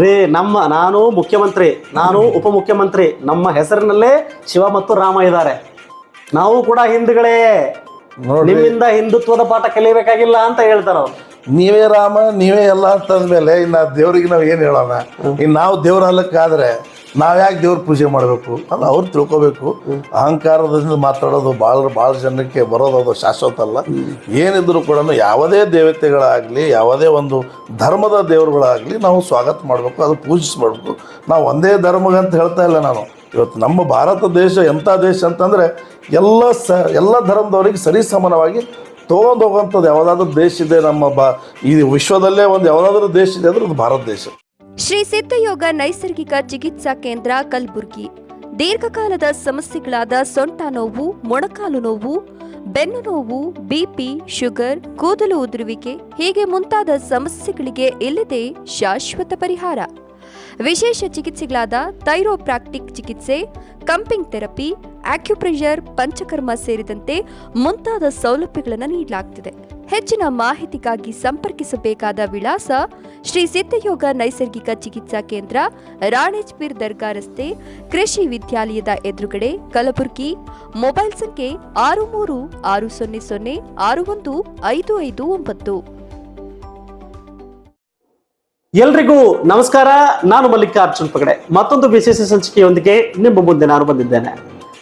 ರೀ ನಮ್ಮ ನಾನು ಮುಖ್ಯಮಂತ್ರಿ ನಾನು ಉಪಮುಖ್ಯಮಂತ್ರಿ ನಮ್ಮ ಹೆಸರಿನಲ್ಲೇ ಶಿವ ಮತ್ತು ರಾಮ ಇದ್ದಾರೆ. ನಾವು ಕೂಡ ಹಿಂದುಗಳೇ. ನಿಮ್ಮಿಂದ ಹಿಂದುತ್ವದ ಪಾಠ ಕಲಿಬೇಕಾಗಿಲ್ಲ ಅಂತ ಹೇಳ್ತಾರ ಅವ್ರು. ನೀವೇ ರಾಮ ನೀವೇ ಎಲ್ಲ ಅಂತಂದ್ಮೇಲೆ ಇನ್ನು ದೇವ್ರಿಗೆ ನಾವು ಏನು ಹೇಳೋಣ? ಇನ್ನು ನಾವು ದೇವ್ರ ಹಲ್ಲಕ್ಕಾದ್ರೆ ನಾವು ಯಾಕೆ ದೇವ್ರ ಪೂಜೆ ಮಾಡಬೇಕು? ಅಲ್ಲ, ಅವ್ರು ತಿಳ್ಕೊಬೇಕು. ಅಹಂಕಾರದಿಂದ ಮಾತಾಡೋದು ಭಾಳ ಭಾಳ ಜನಕ್ಕೆ ಬರೋದು ಅದು ಶಾಶ್ವತ ಅಲ್ಲ. ಏನಿದ್ರು ಕೂಡ ಯಾವುದೇ ದೇವತೆಗಳಾಗಲಿ, ಯಾವುದೇ ಒಂದು ಧರ್ಮದ ದೇವರುಗಳಾಗಲಿ ನಾವು ಸ್ವಾಗತ ಮಾಡಬೇಕು, ಅದು ಪೂಜಿಸ್ಬಾರ್ದು. ನಾವು ಒಂದೇ ಧರ್ಮಗಂತ ಹೇಳ್ತಾ ಇಲ್ಲ ನಾನು. ಇವತ್ತು ನಮ್ಮ ಭಾರತ ದೇಶ ಎಂಥ ದೇಶ ಅಂತಂದರೆ ಎಲ್ಲ ಸ, ಎಲ್ಲ ಧರ್ಮದವರಿಗೆ ಸರಿ ಸಮಾನವಾಗಿ ತೊಗೊಂಡು ಹೋಗುವಂಥದ್ದು ಯಾವುದಾದ್ರೂ ದೇಶ ಇದೆ ನಮ್ಮ ಬಾ, ಈ ವಿಶ್ವದಲ್ಲೇ ಒಂದು ಯಾವುದಾದ್ರೂ ದೇಶ ಇದೆ ಅಂದ್ರೆ ಅದು ಭಾರತ ದೇಶ. ಶ್ರೀ ಸಿದ್ಧಯೋಗ ನೈಸರ್ಗಿಕ ಚಿಕಿತ್ಸಾ ಕೇಂದ್ರ ಕಲ್ಬುರ್ಗಿ. ದೀರ್ಘಕಾಲದ ಸಮಸ್ಯೆಗಳಾದ ಸೊಂಟ ನೋವು, ಮೊಣಕಾಲು ನೋವು, ಬೆನ್ನು ನೋವು ಬಿಪಿ ಶುಗರ್, ಕೂದಲು ಉದುರುವಿಕೆ ಹೀಗೆ ಮುಂತಾದ ಸಮಸ್ಯೆಗಳಿಗೆ ಇಲ್ಲದೆ ಶಾಶ್ವತ ಪರಿಹಾರ. ವಿಶೇಷ ಚಿಕಿತ್ಸೆಗಳಾದ ಥೈರೋಪ್ರಾಕ್ಟಿಕ್ ಚಿಕಿತ್ಸೆ, ಕಂಪಿಂಗ್ ಥೆರಪಿ, ಆಕ್ಯುಪ್ರೆಷರ್, ಪಂಚಕರ್ಮ ಸೇರಿದಂತೆ ಮುಂತಾದ ಸೌಲಭ್ಯಗಳನ್ನು ನೀಡಲಾಗ್ತಿದೆ. ಹೆಚ್ಚಿನ ಮಾಹಿತಿಗಾಗಿ ಸಂಪರ್ಕಿಸಬೇಕಾದ ವಿಳಾಸ ಶ್ರೀ ಸಿದ್ಧಯೋಗ ನೈಸರ್ಗಿಕ ಚಿಕಿತ್ಸಾ ಕೇಂದ್ರ, ರಾಣೇಜ್ಪೀರ್ ದರ್ಗಾ ರಸ್ತೆ, ಕೃಷಿ ವಿದ್ಯಾಲಯದ ಎದುರುಗಡೆ, ಕಲಬುರಗಿ. ಮೊಬೈಲ್ ಸಂಖ್ಯೆ ಆರು ಮೂರು ಆರು ಸೊನ್ನೆ ಸೊನ್ನೆ ಆರು ಒಂದು ಐದು ಐದು ಒಂಬತ್ತು. ಎಲ್ರಿಗೂ ನಮಸ್ಕಾರ. ನಾನು ಮಲ್ಲಿಕಾರ್ಜುನ್ ಪಗಡೆ. ಮತ್ತೊಂದು ವಿಶೇಷ ಸಂಚಿಕೆಯೊಂದಿಗೆ ನಿಮ್ಮ ಮುಂದೆ ನಾನು ಬಂದಿದ್ದೇನೆ.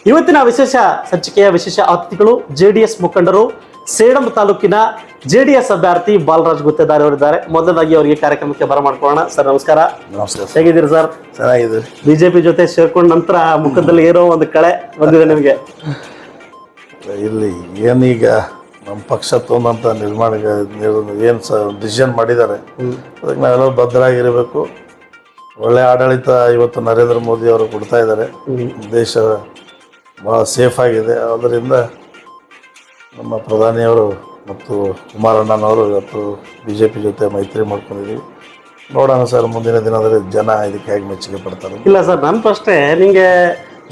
ಇವತ್ತಿನ ವಿಶೇಷ ಸಂಚಿಕೆಯ ವಿಶೇಷ ಅತಿಥಿಗಳು ಜೆಡಿಎಸ್ ಮುಖಂಡರು ಸೇಡಂ ತಾಲೂಕಿನ ಜೆಡಿಎಸ್ ಅಭ್ಯರ್ಥಿ ಬಾಲರಾಜ್ ಗುತ್ತೇದಾರ್ ಅವರಿದ್ದಾರೆ. ಮೊದಲದಾಗಿ ಅವರಿಗೆ ಕಾರ್ಯಕ್ರಮಕ್ಕೆ ಬರಮಾಡ್ಕೊಳ್ಳೋಣ ಸರ್ ನಮಸ್ಕಾರ. ನಮಸ್ಕಾರ ಹೇಗಿದ್ದೀರಿ ಸರ್? ಚೆನ್ನಾಗಿದ್ದೀರಿ ಬಿಜೆಪಿ ಜೊತೆ ಸೇರ್ಕೊಂಡ ನಂತರ ಮುಖದಲ್ಲಿ ಏನೋ ಒಂದು ಕಳೆ ಬಂದಿದೆ ನಿಮಗೆ. ಇಲ್ಲಿ ಏನೀಗ ನಮ್ಮ ಪಕ್ಷ ತೊಗೊಂಡಂಥ ನಿರ್ಮಾಣ ಏನು ಸ ಡಿಸಿಷನ್ ಮಾಡಿದ್ದಾರೆ. ಅದಕ್ಕೆ ನಾವೆಲ್ಲರೂ ಭದ್ರಾಗಿರಬೇಕು. ಒಳ್ಳೆ ಆಡಳಿತ ಇವತ್ತು ನರೇಂದ್ರ ಮೋದಿ ಅವರು ಕೊಡ್ತಾ ಇದ್ದಾರೆ. ದೇಶ ಭಾಳ ಸೇಫ್ ಆಗಿದೆ. ಅದರಿಂದ ನಮ್ಮ ಪ್ರಧಾನಿಯವರು ಮತ್ತು ಕುಮಾರಣ್ಣನವರು ಇವತ್ತು ಬಿ ಜೆ ಪಿ ಜೊತೆ ಮೈತ್ರಿ ಮಾಡ್ಕೊಂಡಿದ್ದೀವಿ. ನೋಡೋಣ ಸರ್ ಮುಂದಿನ ದಿನದಲ್ಲಿ ಜನ ಇದಕ್ಕೆ ಹೇಗೆ ಮೆಚ್ಚುಗೆ ಪಡ್ತಾರೆ ಇಲ್ಲ ಸರ್ ನನ್ನ ಪ್ರಶ್ನೆ ನಿಂಗೆ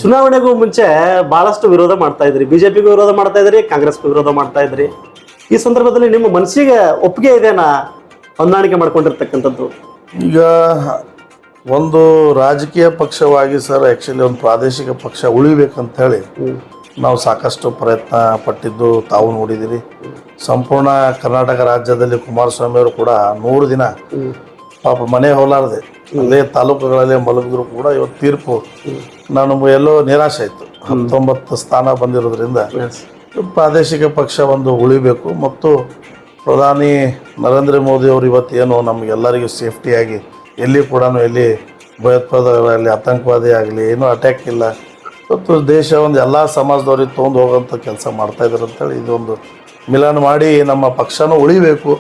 ಚುನಾವಣೆಗೂ ಮುಂಚೆ ಬಹಳಷ್ಟು ವಿರೋಧ ಮಾಡ್ತಾ ಇದ್ರಿ. ಬಿಜೆಪಿಗೂ ವಿರೋಧ ಮಾಡ್ತಾ ಇದ್ರಿ, ಕಾಂಗ್ರೆಸ್ಗೂ ವಿರೋಧ ಮಾಡ್ತಾ ಇದ್ರಿ. ಈ ಸಂದರ್ಭದಲ್ಲಿ ನಿಮ್ಮ ಮನಸ್ಸಿಗೆ ಒಪ್ಪಿಗೆ ಇದೆನಾ ಹೊಂದಾಣಿಕೆ ಮಾಡ್ಕೊಂಡಿರ್ತಕ್ಕಂಥದ್ದು? ಈಗ ಒಂದು ರಾಜಕೀಯ ಪಕ್ಷವಾಗಿ ಸರ್ ಆ್ಯಕ್ಚುಲಿ ಒಂದು ಪ್ರಾದೇಶಿಕ ಪಕ್ಷ ಉಳಿಬೇಕಂತ ಹೇಳಿ ನಾವು ಸಾಕಷ್ಟು ಪ್ರಯತ್ನ ಪಟ್ಟಿದ್ದು ತಾವು ನೋಡಿದಿರಿ. ಸಂಪೂರ್ಣ ಕರ್ನಾಟಕ ರಾಜ್ಯದಲ್ಲಿ ಕುಮಾರಸ್ವಾಮಿ ಅವರು ಕೂಡ ನೂರು ದಿನ ಪಾಪ ಮನೆ ಹೋಲಾರದೆ ಅಲ್ಲೇ ತಾಲೂಕುಗಳಲ್ಲಿ ಮಲಗಿದ್ರು ಕೂಡ ಇವತ್ತು ತೀರ್ಪು ನಾನು ಎಲ್ಲೋ ನಿರಾಶೆ ಆಯಿತು. ಹತ್ತೊಂಬತ್ತು ಸ್ಥಾನ ಬಂದಿರೋದ್ರಿಂದ ಪ್ರಾದೇಶಿಕ ಪಕ್ಷ ಒಂದು ಉಳಿಬೇಕು ಮತ್ತು ಪ್ರಧಾನಿ ನರೇಂದ್ರ ಮೋದಿ ಅವರು ಇವತ್ತೇನು ನಮಗೆಲ್ಲರಿಗೂ ಸೇಫ್ಟಿಯಾಗಿ ಎಲ್ಲಿ ಕೂಡ ಎಲ್ಲಿ ಭಯೋತ್ಪಾದಕರಾಗಲಿ ಆತಂಕವಾದಿ ಆಗಲಿ ಏನೂ ಅಟ್ಯಾಕ್ ಇಲ್ಲ. ಇವತ್ತು ದೇಶ ಒಂದು ಎಲ್ಲ ಸಮಾಜದವ್ರಿಗೆ ತೊಗೊಂಡು ಹೋಗೋಂಥ ಕೆಲಸ ಮಾಡ್ತಾ ಇದ್ದಾರೆ ಅಂತೇಳಿ ಇದೊಂದು ಮಿಲನ ಮಾಡಿ ನಮ್ಮ ಪಕ್ಷನೂ ಉಳಿಬೇಕು.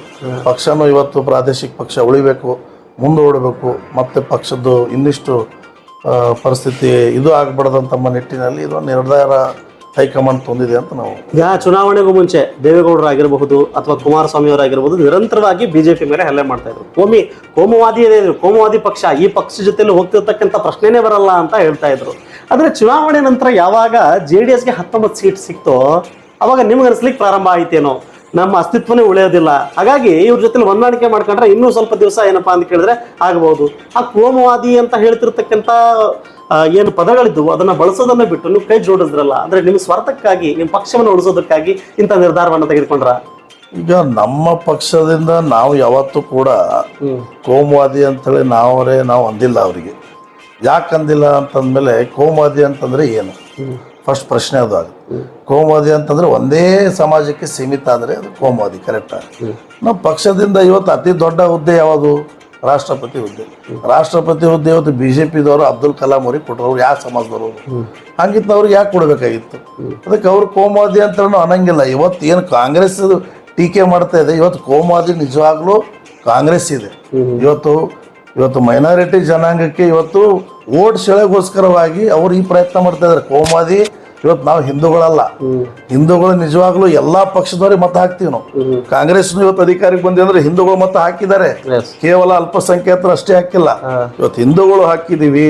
ಪಕ್ಷನೂ ಇವತ್ತು ಪ್ರಾದೇಶಿಕ ಪಕ್ಷ ಉಳಿಬೇಕು. ಮುಂದೂಡಬೇಕು ಮತ್ತು ಪಕ್ಷದ್ದು ಇನ್ನಿಷ್ಟು ಪರಿಸ್ಥಿತಿ ಇದು ಆಗಬಾರ್ದಂತಮ್ಮ ನಿಟ್ಟಿನಲ್ಲಿ ಇದೊಂದು ನಿರ್ಧಾರ ಹೈಕಮಾಂಡ್ ತಂದಿದೆ ಅಂತ ನಾವು ಯಾ ಚುನಾವಣೆಗೂ ಮುಂಚೆ ದೇವೇಗೌಡರು ಆಗಿರಬಹುದು ಅಥವಾ ಕುಮಾರಸ್ವಾಮಿ ಅವರಾಗಿರಬಹುದು ನಿರಂತರವಾಗಿ ಬಿಜೆಪಿ ಮೇಲೆ ಹಲ್ಲೆ ಮಾಡ್ತಾ ಇದ್ರು. ಕೋಮಿ ಕೋಮುವಾದಿ ಕೋಮವಾದಿ ಇದು, ಕೋಮುವಾದಿ ಪಕ್ಷ ಈ ಪಕ್ಷ ಜೊತೆಲಿ ಹೋಗ್ತಿರ್ತಕ್ಕಂಥ ಪ್ರಶ್ನೆನೇ ಬರಲ್ಲ ಅಂತ ಹೇಳ್ತಾ ಇದ್ರು. ಆದರೆ ಚುನಾವಣೆ ನಂತರ ಯಾವಾಗ ಜೆ ಡಿ ಎಸ್ಗೆ ಹತ್ತೊಂಬತ್ತು ಸೀಟ್ ಸಿಕ್ತೋ ಅವಾಗ ನಿಮ್ಗೆ ಅನಿಸ್ಲಿಕ್ಕೆ ಪ್ರಾರಂಭ ಆಯ್ತೇನೋ? ನಮ್ಮ ಅಸ್ತಿತ್ವನೇ ಉಳಿಯೋದಿಲ್ಲ. ಹಾಗಾಗಿ ಇವ್ರ ಜೊತೆ ಹೊಂದಾಣಿಕೆ ಮಾಡ್ಕೊಂಡ್ರೆ ಇನ್ನೂ ಸ್ವಲ್ಪ ದಿವಸ ಏನಪ್ಪಾ ಅಂತ ಕೇಳಿದ್ರೆ ಆಗಬಹುದು ಆ ಕೋಮವಾದಿ ಅಂತ ಹೇಳ್ತಿರ್ತಕ್ಕಂಥ ಏನು ಪದಗಳಿದ್ವು ಅದನ್ನ ಬಳಸೋದನ್ನ ಬಿಟ್ಟು ನೀವು ಕೈ ಜೋಡಿಸಿದ್ರಲ್ಲ ಅಂದ್ರೆ ನಿಮ್ಮ ಸ್ವಾರ್ಥಕ್ಕಾಗಿ ನಿಮ್ಮ ಪಕ್ಷವನ್ನು ಉಳಿಸೋದಕ್ಕಾಗಿ ಇಂಥ ನಿರ್ಧಾರವನ್ನು ತೆಗೆದುಕೊಂಡ್ರ? ಈಗ ನಮ್ಮ ಪಕ್ಷದಿಂದ ನಾವು ಯಾವತ್ತೂ ಕೂಡ ಕೋಮವಾದಿ ಅಂತೇಳಿ ನಾವರೇ ನಾವು ಅಂದಿಲ್ಲ ಅವರಿಗೆ. ಯಾಕಂದಿಲ್ಲ ಅಂತಂದ್ಮೇಲೆ ಕೋಮವಾದಿ ಅಂತಂದ್ರೆ ಏನು? ಫಸ್ಟ್ ಪ್ರಶ್ನೆ ಅದು ಆಗುತ್ತೆ. ಕೋಮುವಾದಿ ಅಂತಂದ್ರೆ ಒಂದೇ ಸಮಾಜಕ್ಕೆ ಸೀಮಿತ ಆದ್ರೆ ಅದು ಕೋಮುವಾದಿ ಕರೆಕ್ಟ್ ನಮ್ಮ ಪಕ್ಷದಿಂದ ಇವತ್ತು ಅತಿ ದೊಡ್ಡ ಹುದ್ದೆ ಯಾವುದು? ರಾಷ್ಟ್ರಪತಿ ಹುದ್ದೆ. ರಾಷ್ಟ್ರಪತಿ ಹುದ್ದೆ ಇವತ್ತು ಬಿ ಜೆ ಪಿದವರು ಅಬ್ದುಲ್ ಕಲಾಂ ಅವ್ರಿಗೆ ಕೊಟ್ಟರು ಅವ್ರು ಯಾವ ಸಮಾಜದವರು ಹಂಗಿತ್ತು ಅವ್ರಿಗೆ ಯಾಕೆ ಕೊಡಬೇಕಾಗಿತ್ತು? ಅದಕ್ಕೆ ಅವ್ರು ಕೋಮುವಾದಿ ಅಂತ ನಾವು ಅನ್ನಂಗಿಲ್ಲ. ಇವತ್ತು ಏನು ಕಾಂಗ್ರೆಸ್ ಟೀಕೆ ಮಾಡ್ತಾ ಇದೆ ಇವತ್ತು ಕೋಮುವಾದಿ ನಿಜವಾಗ್ಲೂ ಕಾಂಗ್ರೆಸ್ ಇದೆ. ಇವತ್ತು ಇವತ್ತು ಮೈನಾರಿಟಿ ಜನಾಂಗಕ್ಕೆ ಇವತ್ತು ಓಟ್ ಸೆಳೆಗೋಸ್ಕರವಾಗಿ ಅವರು ಈ ಪ್ರಯತ್ನ ಮಾಡ್ತಾ ಇದ್ದಾರೆ. ಕೋಮಾದಿ ಇವತ್ತು ನಾವು ಹಿಂದೂಗಳಲ್ಲ. ಹಿಂದೂಗಳು ನಿಜವಾಗ್ಲೂ ಎಲ್ಲಾ ಪಕ್ಷದವ್ರಿಗೆ ಮತ ಹಾಕ್ತೀವಿ ನಾವು. ಕಾಂಗ್ರೆಸ್ನು ಇವತ್ತು ಅಧಿಕಾರಕ್ಕೆ ಬಂದಿ ಅಂದ್ರೆ ಹಿಂದೂಗಳು ಮತ ಹಾಕಿದ್ದಾರೆ. ಕೇವಲ ಅಲ್ಪಸಂಖ್ಯಾತರು ಅಷ್ಟೇ ಹಾಕಿಲ್ಲ. ಇವತ್ತು ಹಿಂದೂಗಳು ಹಾಕಿದೀವಿ.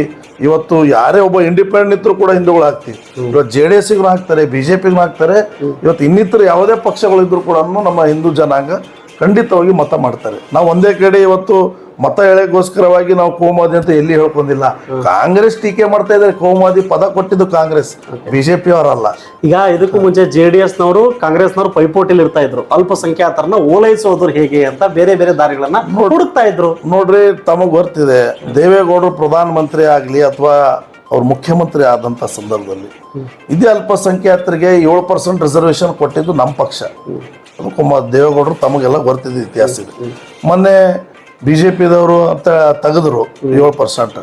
ಇವತ್ತು ಯಾರೇ ಒಬ್ಬ ಇಂಡಿಪೆಂಡೆಂಟ್ ಇದ್ರು ಕೂಡ ಹಿಂದೂಗಳು ಹಾಕ್ತಿವಿ. ಇವತ್ತು ಜೆ ಡಿ ಎಸ್ಗೂ ಹಾಕ್ತಾರೆ ಬಿಜೆಪಿಗೂ ಹಾಕ್ತಾರೆ. ಇವತ್ತು ಇನ್ನಿತರ ಯಾವುದೇ ಪಕ್ಷಗಳಿದ್ರು ಕೂಡ ನಮ್ಮ ಹಿಂದೂ ಜನಾಂಗ ಖಂಡಿತವಾಗಿ ಮತ ಮಾಡ್ತಾರೆ. ನಾವು ಒಂದೇ ಕಡೆ ಇವತ್ತು ಮತ ಎಳೆಗೋಸ್ಕರವಾಗಿ ನಾವು ಕೋಮಾದಿ ಅಂತ ಎಲ್ಲಿ ಹೇಳ್ಕೊಂಡಿಲ್ಲ. ಕಾಂಗ್ರೆಸ್ ಟೀಕೆ ಮಾಡ್ತಾ ಇದ್ರೆ ಕೋಮಾದಿ ಪದ ಕೊಟ್ಟಿದ್ದು ಕಾಂಗ್ರೆಸ್. ಬಿಜೆಪಿ ಅವರಲ್ಲ. ಈಗ ಇದಕ್ಕೂ ಮುಂಚೆ ಜೆ ಡಿ ಕಾಂಗ್ರೆಸ್ ನವರು ಪೈಪೋಟಿಲಿ ಇರ್ತಾ ಇದ್ರು. ಅಲ್ಪಸಂಖ್ಯಾತರನ್ನ ಓಲೈಸೋದ್ರು ಹೇಗೆ ಅಂತ ಬೇರೆ ಬೇರೆ ದಾರಿಗಳನ್ನ ಹುಡುಕ್ತಾ ಇದ್ರು. ನೋಡ್ರಿ ತಮಗ್ ಗೊತ್ತಿದೆ ದೇವೇಗೌಡರು ಪ್ರಧಾನಮಂತ್ರಿ ಆಗ್ಲಿ ಅಥವಾ ಅವ್ರು ಮುಖ್ಯಮಂತ್ರಿ ಆದಂತ ಸಂದರ್ಭದಲ್ಲಿ ಇದೇ ಅಲ್ಪಸಂಖ್ಯಾತರಿಗೆ ಏಳು ಪರ್ಸೆಂಟ್ ರಿಸರ್ವೇಶನ್ ಕೊಟ್ಟಿದ್ದು ನಮ್ಮ ಪಕ್ಷ. ಅದು ಕುಮಾರ್ ದೇವೇಗೌಡರು ತಮಗೆಲ್ಲ ಗೊತ್ತಿದ್ದ ಇತಿಹಾಸ ಇದೆ. ಮೊನ್ನೆ ಬಿಜೆಪಿದವರು ಅಂತ ತೆಗೆದ್ರು ಏಳು ಪರ್ಸೆಂಟ್.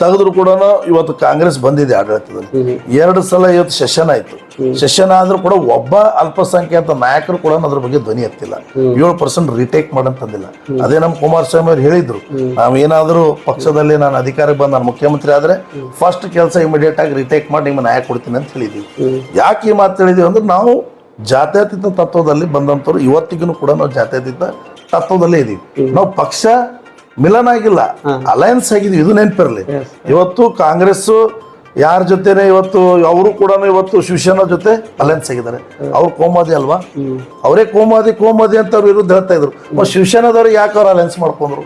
ತೆಗೆದ್ರು ಕೂಡ ಇವತ್ತು ಕಾಂಗ್ರೆಸ್ ಬಂದಿದೆ ಆಡಳಿತದಲ್ಲಿ. ಎರಡು ಸಲ ಇವತ್ತು ಸೆಷನ್ ಆಯ್ತು. ಸೆಷನ್ ಆದ್ರೂ ಕೂಡ ಒಬ್ಬ ಅಲ್ಪಸಂಖ್ಯಾತ ನಾಯಕರು ಕೂಡ ಅದ್ರ ಬಗ್ಗೆ ಧ್ವನಿ ಎತ್ತಿಲ್ಲ. ಏಳು ಪರ್ಸೆಂಟ್ ರಿಟೇಕ್ ಮಾಡಂತಂದಿಲ್ಲ ಅದೇ ನಮ್ಮ ಕುಮಾರಸ್ವಾಮಿ ಅವ್ರು ಹೇಳಿದ್ರು. ನಾವೇನಾದ್ರೂ ಪಕ್ಷದಲ್ಲಿ ನಾನು ಅಧಿಕಾರಕ್ಕೆ ಬಂದ ನಾನು ಮುಖ್ಯಮಂತ್ರಿ ಆದ್ರೆ ಫಸ್ಟ್ ಕೆಲಸ ಇಮಿಡಿಯೇಟ್ ಆಗಿ ರಿಟೇಕ್ ಮಾಡಿ ನಿಮ್ಮ ನಾಯಕ ಕೊಡ್ತೀನಿ ಅಂತ ಹೇಳಿದ್ವಿ. ಯಾಕೆ ಈ ಮಾತು ಹೇಳಿದೀವಿ ಅಂದ್ರೆ ನಾವು ಜಾತ್ಯತೀತ ತತ್ವದಲ್ಲಿ ಬಂದಂತವ್ರು ಇವತ್ತಿಗೂ ಕೂಡ ನಾವು ಜಾತ್ಯತೀತ ತತ್ವದಲ್ಲೇ ಇದೀವಿ. ನಾವು ಪಕ್ಷ ಮಿಲನ ಆಗಿಲ್ಲ ಅಲಯನ್ಸ್ ಆಗಿದ್ವಿ ಇದು ನೆನಪಿರಲಿ. ಇವತ್ತು ಕಾಂಗ್ರೆಸ್ ಯಾರ ಜೊತೆನೆ ಇವತ್ತು ಅವರು ಕೂಡ ಇವತ್ತು ಶಿವಸೇನಾ ಜೊತೆ ಅಲಯನ್ಸ್ ಆಗಿದ್ದಾರೆ. ಅವ್ರು ಕೋಮಾದಿ ಅಲ್ವಾ? ಅವರೇ ಕೋಮಾದಿ ಕೋಮಾದಿ ಅಂತ ಅವ್ರ ವಿರುದ್ಧ ಹೇಳ್ತಾ ಇದ್ರು. ಮತ್ತೆ ಶಿವಸೇನಾದವ್ರು ಯಾಕೆ ಅವ್ರು ಅಲಯನ್ಸ್ ಮಾಡ್ಕೊಂಡ್ರು?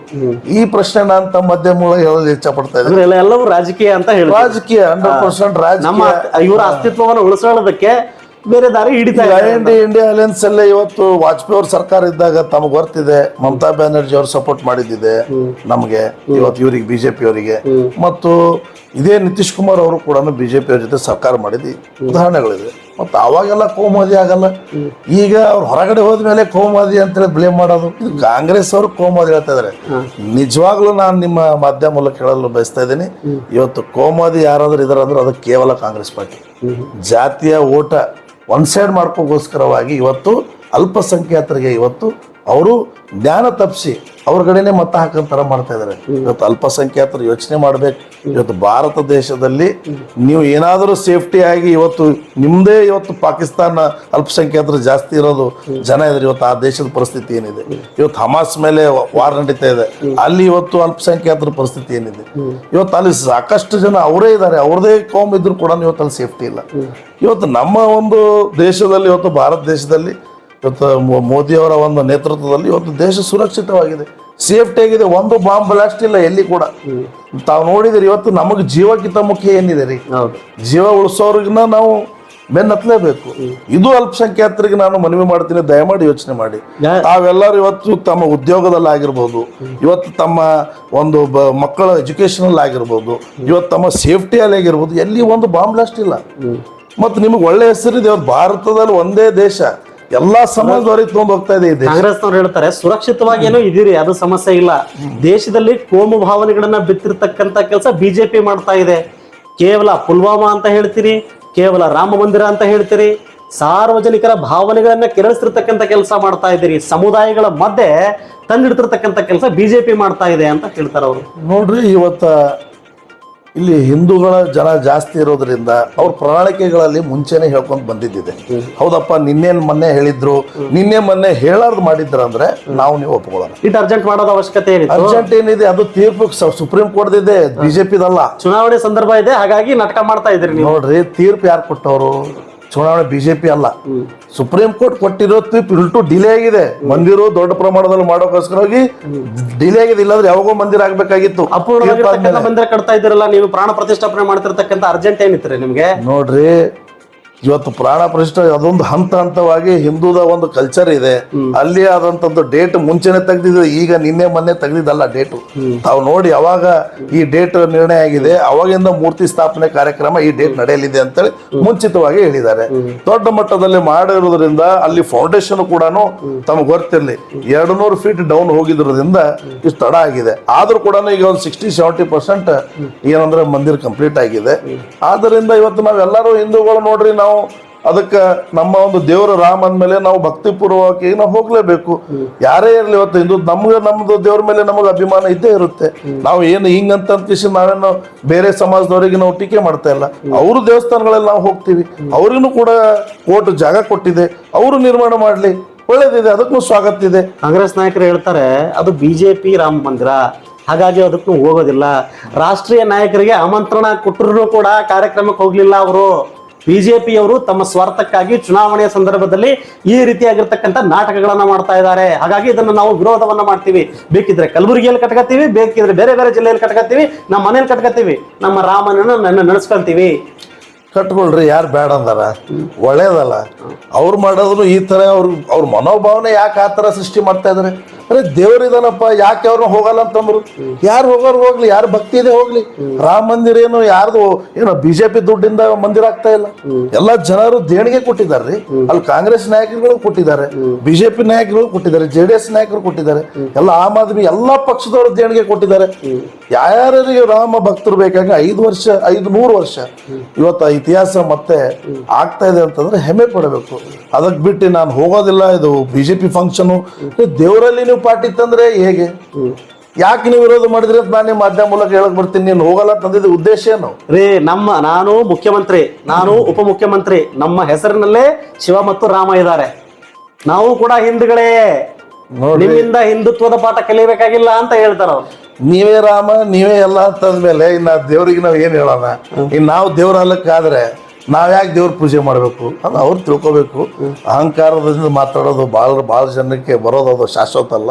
ಈ ಪ್ರಶ್ನೆ ನಾನು ತಮ್ಮ ಮಧ್ಯಮ ಮೂಲ ಇಚ್ಛೆ ಪಡ್ತಾ ಇದ್ದೀನಿ. ಅಂದ್ರೆ ಎಲ್ಲವೂ ರಾಜಕೀಯ ಅಂತ ಹೇಳಿ ರಾಜಕೀಯ ಹಂಡ್ರೆಡ್ ಪರ್ಸೆಂಟ್ ನಮ್ಮ ರಾಜಕೀಯ. ಇವರ ಅಸ್ತಿತ್ವವನ್ನು ಉಳಿಸೋದಕ್ಕೆ ಬೇರೆ ದಾರಿ ಹಿಡಿತಾರೆ ಇಂಡಿಯಾ ಅಲಯನ್ಸ್ ಅಲ್ಲೇ ಇವತ್ತು ವಾಜಪೇಯಿ ಅವ್ರ ಸರ್ಕಾರ ಇದ್ದಾಗ ತಮಗೆ ಗೊತ್ತಿದೆ ಮಮತಾ ಬ್ಯಾನರ್ಜಿ ಅವ್ರು ಸಪೋರ್ಟ್ ಮಾಡಿದ್ದಿದೆ. ನಮಗೆ ಇವತ್ತು ಇವರಿಗೆ ಬಿಜೆಪಿ ಅವರಿಗೆ. ಮತ್ತು ಇದೇ ನಿತೀಶ್ ಕುಮಾರ್ ಅವರು ಕೂಡ ಬಿಜೆಪಿ ಅವ್ರ ಜೊತೆ ಸರ್ಕಾರ ಮಾಡಿದ ಉದಾಹರಣೆಗಳಿದೆ. ಮತ್ತು ಅವಾಗೆಲ್ಲ ಕೋಮಾದಿ ಆಗಲ್ಲ. ಈಗ ಅವ್ರು ಹೊರಗಡೆ ಹೋದ್ಮೇಲೆ ಕೋಮಾದಿ ಅಂತೇಳಿ ಬ್ಲೇಮ್ ಮಾಡೋದು. ಕಾಂಗ್ರೆಸ್ ಅವರು ಕೋಮಾದಿ ಹೇಳ್ತಾ ಇದಾರೆ. ನಿಜವಾಗ್ಲೂ ನಾನು ನಿಮ್ಮ ಮಾಧ್ಯಮ ಮೂಲಕ ಹೇಳಲು ಬಯಸ್ತಾ ಇದ್ದೀನಿ. ಇವತ್ತು ಕೋಮಾದಿ ಯಾರಾದ್ರೂ ಇದಾರೆ ಅಂದ್ರೆ ಅದು ಕೇವಲ ಕಾಂಗ್ರೆಸ್ ಪಾರ್ಟಿ. ಜಾತಿಯ ಓಟ ಒನ್ ಸೈಡ್ ಮಾಡ್ಕೋಗೋಸ್ಕರವಾಗಿ ಇವತ್ತು ಅಲ್ಪಸಂಖ್ಯಾತರಿಗೆ ಇವತ್ತು ಅವರು ಜ್ಞಾನ ತಪ್ಪಿಸಿ ಅವ್ರ ಕಡೆನೆ ಮತ ಹಾಕಂತರ ಮಾಡ್ತಾ ಇದ್ದಾರೆ ಇವತ್ತು ಅಲ್ಪಸಂಖ್ಯಾತರು ಯೋಚನೆ ಮಾಡ್ಬೇಕು. ಇವತ್ತು ಭಾರತ ದೇಶದಲ್ಲಿ ನೀವು ಏನಾದರೂ ಸೇಫ್ಟಿ ಆಗಿ ಇವತ್ತು ನಿಮ್ದೇ ಇವತ್ತು ಪಾಕಿಸ್ತಾನ ಅಲ್ಪಸಂಖ್ಯಾತರು ಜಾಸ್ತಿ ಇರೋದು ಜನ ಇದ್ರೆ ಇವತ್ತು ಆ ದೇಶದ ಪರಿಸ್ಥಿತಿ ಏನಿದೆ. ಇವತ್ತು ಹಮಾಸ್ ಮೇಲೆ ವಾರ್ ನಡೀತಾ ಇದೆ. ಅಲ್ಲಿ ಇವತ್ತು ಅಲ್ಪಸಂಖ್ಯಾತರ ಪರಿಸ್ಥಿತಿ ಏನಿದೆ. ಇವತ್ತು ಅಲ್ಲಿ ಸಾಕಷ್ಟು ಜನ ಅವರೇ ಇದ್ದಾರೆ ಅವ್ರದೇ ಕೋಮ್ ಇದ್ರು ಕೂಡ ಇವತ್ತು ಅಲ್ಲಿ ಸೇಫ್ಟಿ ಇಲ್ಲ. ಇವತ್ತು ನಮ್ಮ ಒಂದು ದೇಶದಲ್ಲಿ ಇವತ್ತು ಭಾರತ ದೇಶದಲ್ಲಿ ಇವತ್ತು ಮೋದಿಯವರ ಒಂದು ನೇತೃತ್ವದಲ್ಲಿ ಇವತ್ತು ದೇಶ ಸುರಕ್ಷಿತವಾಗಿದೆ. ಸೇಫ್ಟಿ ಆಗಿದೆ ಒಂದು ಬಾಂಬ್ ಬ್ಲಾಸ್ಟ್ ಇಲ್ಲ ಎಲ್ಲಿ ಕೂಡ. ತಾವು ನೋಡಿದಿರಿ ಇವತ್ತು ನಮಗೆ ಜೀವಕ್ಕಿಂತ ಮುಖ್ಯ ಏನಿದೆ ರೀ? ಜೀವ ಉಳಿಸೋರ್ಗಿನ ನಾವು ಬೆನ್ನತ್ತಲೇಬೇಕು ಇದು ಅಲ್ಪಸಂಖ್ಯಾತರಿಗೆ ನಾನು ಮನವಿ ಮಾಡ್ತೀನಿ ದಯಮಾಡಿ ಯೋಚನೆ ಮಾಡಿ. ತಾವೆಲ್ಲರೂ ಇವತ್ತು ತಮ್ಮ ಉದ್ಯೋಗದಲ್ಲಿ ಆಗಿರ್ಬೋದು ಇವತ್ತು ತಮ್ಮ ಒಂದು ಮಕ್ಕಳ ಎಜುಕೇಶನಲ್ ಆಗಿರ್ಬೋದು ಇವತ್ತು ತಮ್ಮ ಸೇಫ್ಟಿಯಲ್ಲಿ ಆಗಿರ್ಬೋದು ಎಲ್ಲಿ ಒಂದು ಬಾಂಬ್ ಬ್ಲಾಸ್ಟ್ ಇಲ್ಲ. ಮತ್ತು ನಿಮಗೆ ಒಳ್ಳೆ ಹೆಸರಿದೆ ಇವತ್ತು ಭಾರತದಲ್ಲಿ ಒಂದೇ ದೇಶ. ಎಲ್ಲಾ ಸಮಾಜದವರಿಗೆ ತಗೊಂಡು ಹೋಗ್ತಾ ಇದೆ ಕಾಂಗ್ರೆಸ್ನವ್ರು ಹೇಳ್ತಾರೆ ಸುರಕ್ಷಿತವಾಗಿ ಏನೋ ಇದೀರಿ ಅದು ಸಮಸ್ಯೆ ಇಲ್ಲ. ದೇಶದಲ್ಲಿ ಕೋಮು ಭಾವನೆಗಳನ್ನ ಬಿತ್ತಿರ್ತಕ್ಕಂತ ಕೆಲಸ ಬಿಜೆಪಿ ಮಾಡ್ತಾ ಇದೆ. ಕೇವಲ ಪುಲ್ವಾಮಾ ಅಂತ ಹೇಳ್ತೀರಿ ಕೇವಲ ರಾಮ ಮಂದಿರ ಅಂತ ಹೇಳ್ತೀರಿ ಸಾರ್ವಜನಿಕರ ಭಾವನೆಗಳನ್ನ ಕೆರಳಿಸ್ತಿರ್ತಕ್ಕಂಥ ಕೆಲಸ ಮಾಡ್ತಾ ಇದ್ದೀರಿ. ಸಮುದಾಯಗಳ ಮಧ್ಯೆ ತಂದಿಡ್ತಿರ್ತಕ್ಕಂಥ ಕೆಲಸ ಬಿಜೆಪಿ ಮಾಡ್ತಾ ಇದೆ ಅಂತ ಹೇಳ್ತಾರೆ ಅವರು. ನೋಡ್ರಿ ಇವತ್ತ ಇಲ್ಲಿ ಹಿಂದೂಗಳ ಜನ ಜಾಸ್ತಿ ಇರೋದ್ರಿಂದ ಅವ್ರ ಪ್ರಣಾಳಿಕೆಗಳಲ್ಲಿ ಮುಂಚೆನೆ ಹೇಳ್ಕೊಂಡ್ ಬಂದಿದ್ದಿದೆ. ಹೌದಪ್ಪ ನಿನ್ನೆ ಮೊನ್ನೆ ಹೇಳಿದ್ರು ನಿನ್ನೆ ಮೊನ್ನೆ ಹೇಳಾರ್ದು ಮಾಡಿದ್ರ ಅಂದ್ರೆ ನಾವು ನೀವು ಒಪ್ಕೊಳ್ಳೋಣ ಇಟ್ ಅರ್ಜೆಂಟ್ ಮಾಡೋದ ಅವಶ್ಯಕತೆ ಅರ್ಜೆಂಟ್ ಏನಿದೆ ಅದು ತೀರ್ಪು ಸುಪ್ರೀಂ ಕೋರ್ಟ್ ಇದೆ ಬಿಜೆಪಿದಲ್ಲ ಚುನಾವಣೆ ಸಂದರ್ಭ ಇದೆ ಹಾಗಾಗಿ ನಾಟಕ ಮಾಡ್ತಾ ಇದ್ರಿ ನೋಡ್ರಿ ತೀರ್ಪು ಯಾರು ಕೊಟ್ಟವರು? ಚುನಾವಣೆ ಬಿಜೆಪಿ ಅಲ್ಲ. ಸುಪ್ರೀಂ ಕೋರ್ಟ್ ಕೊಟ್ಟಿರೋ ತೀರ್ಪು ಇಲ್ಟು ಡಿಲೇ ಆಗಿದೆ. ಮಂದಿರು ದೊಡ್ಡ ಪ್ರಮಾಣದಲ್ಲಿ ಮಾಡೋಕೋಸ್ಕರವಾಗಿ ಡಿಲೇ ಆಗಿದೆ ಇಲ್ಲಾಂದ್ರೆ ಯಾವಾಗೋ ಮಂದಿರ ಆಗ್ಬೇಕಾಗಿತ್ತು. ಅಪೂರ್ಣ ಕಟ್ತಾ ಇದ್ದೀರಲ್ಲ ನೀವು ಪ್ರಾಣ ಪ್ರತಿಷ್ಠಾಪನೆ ಮಾಡ್ತಿರ್ತಕ್ಕಂಥ ಅರ್ಜೆಂಟ್ ಏನಿತ್ತು ನಿಮ್ಗೆ? ನೋಡ್ರಿ ಇವತ್ತು ಪ್ರಾಣ ಪ್ರತಿಷ್ಠೆ ಅದೊಂದು ಹಂತ ಹಂತವಾಗಿ ಹಿಂದೂದ ಒಂದು ಕಲ್ಚರ್ ಇದೆ. ಅಲ್ಲಿ ಆದಂತದ್ದು ಡೇಟ್ ಮುಂಚೆನೆ ತೆಗ್ದಿದ್ರೆ ಈಗ ನಿನ್ನೆ ಮೊನ್ನೆ ತೆಗ್ದಿದ್ದಲ್ಲ ಡೇಟು ತಾವು ನೋಡಿ ಅವಾಗ ಈ ಡೇಟ್ ನಿರ್ಣಯ ಆಗಿದೆ. ಅವಾಗಿಂದ ಮೂರ್ತಿ ಸ್ಥಾಪನೆ ಕಾರ್ಯಕ್ರಮ ಈ ಡೇಟ್ ನಡೆಯಲಿದೆ ಅಂತೇಳಿ ಮುಂಚಿತವಾಗಿ ಹೇಳಿದ್ದಾರೆ. ದೊಡ್ಡ ಮಟ್ಟದಲ್ಲಿ ಮಾಡಿರೋದ್ರಿಂದ ಅಲ್ಲಿ ಫೌಂಡೇಶನ್ ಕೂಡ ತಮಗೆ ಗೊತ್ತಿರಲಿ. ಎರಡು ನೂರು ಫೀಟ್ ಡೌನ್ ಹೋಗಿದ್ರಿಂದ ಇಷ್ಟು ತಡ ಆಗಿದೆ. ಆದ್ರೂ ಕೂಡ ಈಗ ಒಂದು ಸಿಕ್ಸ್ಟಿ ಸೆವೆಂಟಿ ಪರ್ಸೆಂಟ್ ಏನಂದ್ರೆ ಮಂದಿರ ಕಂಪ್ಲೀಟ್ ಆಗಿದೆ. ಆದ್ರಿಂದ ಇವತ್ತು ನಾವೆಲ್ಲರೂ ಹಿಂದೂಗಳು ನೋಡ್ರಿ, ನಾವು ಅದಕ್ಕೆ ನಮ್ಮ ಒಂದು ದೇವರು ರಾಮ ಅಂದಮೇಲೆ ನಾವು ಭಕ್ತಿಪೂರ್ವಕವಾಗಿ ನಾವು ಹೋಗ್ಲೇಬೇಕು. ಯಾರೇ ಇರಲಿ ಇವತ್ತು ಹಿಂದೂ ನಮ್ಗೆ ನಮ್ದು ದೇವ್ರ ಮೇಲೆ ನಮಗೆ ಅಭಿಮಾನ ಇದ್ದೇ ಇರುತ್ತೆ. ನಾವು ಏನು ಹಿಂಗಂತ ಕಿಶಿ ನಾವೇನು ಬೇರೆ ಸಮಾಜದವರಿಗೆ ನಾವು ಟೀಕೆ ಮಾಡ್ತಾ ಇಲ್ಲ. ಅವರು ದೇವಸ್ಥಾನಗಳಲ್ಲಿ ನಾವು ಹೋಗ್ತೀವಿ. ಅವ್ರಿಗೂ ಕೂಡ ಕೋರ್ಟ್ ಜಾಗ ಕೊಟ್ಟಿದೆ. ಅವರು ನಿರ್ಮಾಣ ಮಾಡಲಿ. ಒಳ್ಳೇದಿದೆ. ಅದಕ್ಕೂ ಸ್ವಾಗತ ಇದೆ. ಕಾಂಗ್ರೆಸ್ ನಾಯಕರು ಹೇಳ್ತಾರೆ, ಅದು ಬಿಜೆಪಿ ರಾಮ ಮಂದಿರ. ಹಾಗಾಗಿ ಅದಕ್ಕೂ ಹೋಗೋದಿಲ್ಲ. ರಾಷ್ಟ್ರೀಯ ನಾಯಕರಿಗೆ ಆಮಂತ್ರಣ ಕೊಟ್ಟರು ಕೂಡ ಕಾರ್ಯಕ್ರಮಕ್ಕೆ ಹೋಗ್ಲಿಲ್ಲ ಅವರು. ಬಿಜೆಪಿಯವರು ತಮ್ಮ ಸ್ವಾರ್ಥಕ್ಕಾಗಿ ಚುನಾವಣೆಯ ಸಂದರ್ಭದಲ್ಲಿ ಈ ರೀತಿಯಾಗಿರ್ತಕ್ಕಂಥ ನಾಟಕಗಳನ್ನ ಮಾಡ್ತಾ ಇದ್ದಾರೆ. ಹಾಗಾಗಿ ಇದನ್ನು ನಾವು ವಿರೋಧವನ್ನ ಮಾಡ್ತೀವಿ. ಬೇಕಿದ್ರೆ ಕಲಬುರಗಿಯಲ್ಲಿ ಕಟ್ಕತ್ತೀವಿ, ಬೇಕಿದ್ರೆ ಬೇರೆ ಬೇರೆ ಜಿಲ್ಲೆಯಲ್ಲಿ ಕಟ್ಕತ್ತೀವಿ, ನಮ್ಮ ಮನೇಲಿ ಕಟ್ಕತ್ತೀವಿ. ನಮ್ಮ ರಾಮನನ್ನ ನನ್ನ ನಡೆಸ್ಕೊಳ್ತೀವಿ ಕಟ್ಕೊಳ್ರಿ, ಯಾರು ಬೇಡ ಅಂದಾರ? ಒಳ್ಳೇದಲ್ಲ. ಅವ್ರು ಮಾಡೋದ್ರು ಈ ಥರ ಅವ್ರ ಅವ್ರ ಮನೋಭಾವನೆ ಯಾಕೆ ಆ ಥರ ಸೃಷ್ಟಿ ಮಾಡ್ತಾ ಇದಾರೆ? ಅರೆ ದೇವ್ರಿದಾನಪ್ಪ ಯಾಕೆ ಅವ್ರನ್ನ ಹೋಗಲ್ಲ ಅಂತಂದ್ರು? ಯಾರು ಹೋಗೋರು ಹೋಗ್ಲಿ, ಯಾರು ಭಕ್ತಿ ಇದೆ ಹೋಗ್ಲಿ. ರಾಮ ಮಂದಿರ ಏನು, ಯಾರ್ದು ಏನೋ ಬಿಜೆಪಿ ದುಡ್ಡಿಂದ ಮಂದಿರ ಆಗ್ತಾ ಇಲ್ಲ. ಎಲ್ಲ ಜನರು ದೇಣಿಗೆ ಕೊಟ್ಟಿದ್ದಾರೆ ಅಲ್ಲಿ ಕಾಂಗ್ರೆಸ್ ನಾಯಕರುಗಳು ಕೊಟ್ಟಿದ್ದಾರೆ, ಬಿಜೆಪಿ ನಾಯಕರು ಕೊಟ್ಟಿದ್ದಾರೆ, ಜೆ ಡಿ ಎಸ್ ನಾಯಕರು ಕೊಟ್ಟಿದ್ದಾರೆ. ಎಲ್ಲ ಆಮ್ ಆದ್ಮಿ ಎಲ್ಲಾ ಪಕ್ಷದವರು ದೇಣಿಗೆ ಕೊಟ್ಟಿದ್ದಾರೆ. ಯಾರ್ಯಾರಿಗೆ ರಾಮ ಭಕ್ತರು ಬೇಕಾಗಿ ಐದು ವರ್ಷ, ಐದು ನೂರು ವರ್ಷ. ಇವತ್ತು ಇತಿಹಾಸ ಮತ್ತೆ ಆಗ್ತಾ ಇದೆ ಅಂತಂದ್ರೆ ಹೆಮ್ಮೆ ಪಡಬೇಕು. ಅದಕ್ಕೆ ಬಿಟ್ಟು ನಾನು ಹೋಗೋದಿಲ್ಲ, ಇದು ಬಿಜೆಪಿ ಫಂಕ್ಷನ್ ದೇವರಲ್ಲಿ ಪಾರ್ಟಿ ತಂದ್ರೆ ಹೇಗೆ? ಯಾಕೆ ನೀವು ವಿರೋಧ ಮಾಡಿದ್ರಿ ಅಂತ ನಾನು ನಿಮ್ಮ ಮಾಧ್ಯಮ ಮೂಲಕ ಹೇಳಕ್ ಬರ್ತೀನಿ. ನೀನು ಹೋಗಲ್ಲ ತಂದಿದ್ದ ಉದ್ದೇಶ ಏನು? ರೇ ನಮ್ಮ ನಾನು ಮುಖ್ಯಮಂತ್ರಿ ನಾನು ಉಪಮುಖ್ಯಮಂತ್ರಿ ನಮ್ಮ ಹೆಸರಿನಲ್ಲೇ ಶಿವ ಮತ್ತು ರಾಮ ಇದ್ದಾರೆ. ನಾವು ಕೂಡ ಹಿಂದುಗಳೇ. ನಿಮ್ಮಿಂದ ಹಿಂದುತ್ವದ ಪಾಠ ಕಲಿಬೇಕಾಗಿಲ್ಲ ಅಂತ ಹೇಳ್ತಾರ ಅವ್ರು. ನೀವೇ ರಾಮ ನೀವೇ ಎಲ್ಲ ಅಂತಂದ್ಮೇಲೆ ಇನ್ನ ದೇವ್ರಿಗೆ ನಾವು ಏನ್ ಹೇಳೋಣ? ಇನ್ ನಾವು ದೇವ್ರ ಅಲ್ಲಕ್ಕಾದ್ರೆ ನಾವ್ ಯಾಕೆ ದೇವ್ರ ಪೂಜೆ ಮಾಡಬೇಕು ಅಂದ್ರೆ ಅವ್ರು ತಿಳ್ಕೊಬೇಕು. ಅಹಂಕಾರದಿಂದ ಮಾತಾಡೋದು ಭಾಳ ಭಾಳ ಜನಕ್ಕೆ ಬರೋದು ಅದು ಶಾಶ್ವತ ಅಲ್ಲ.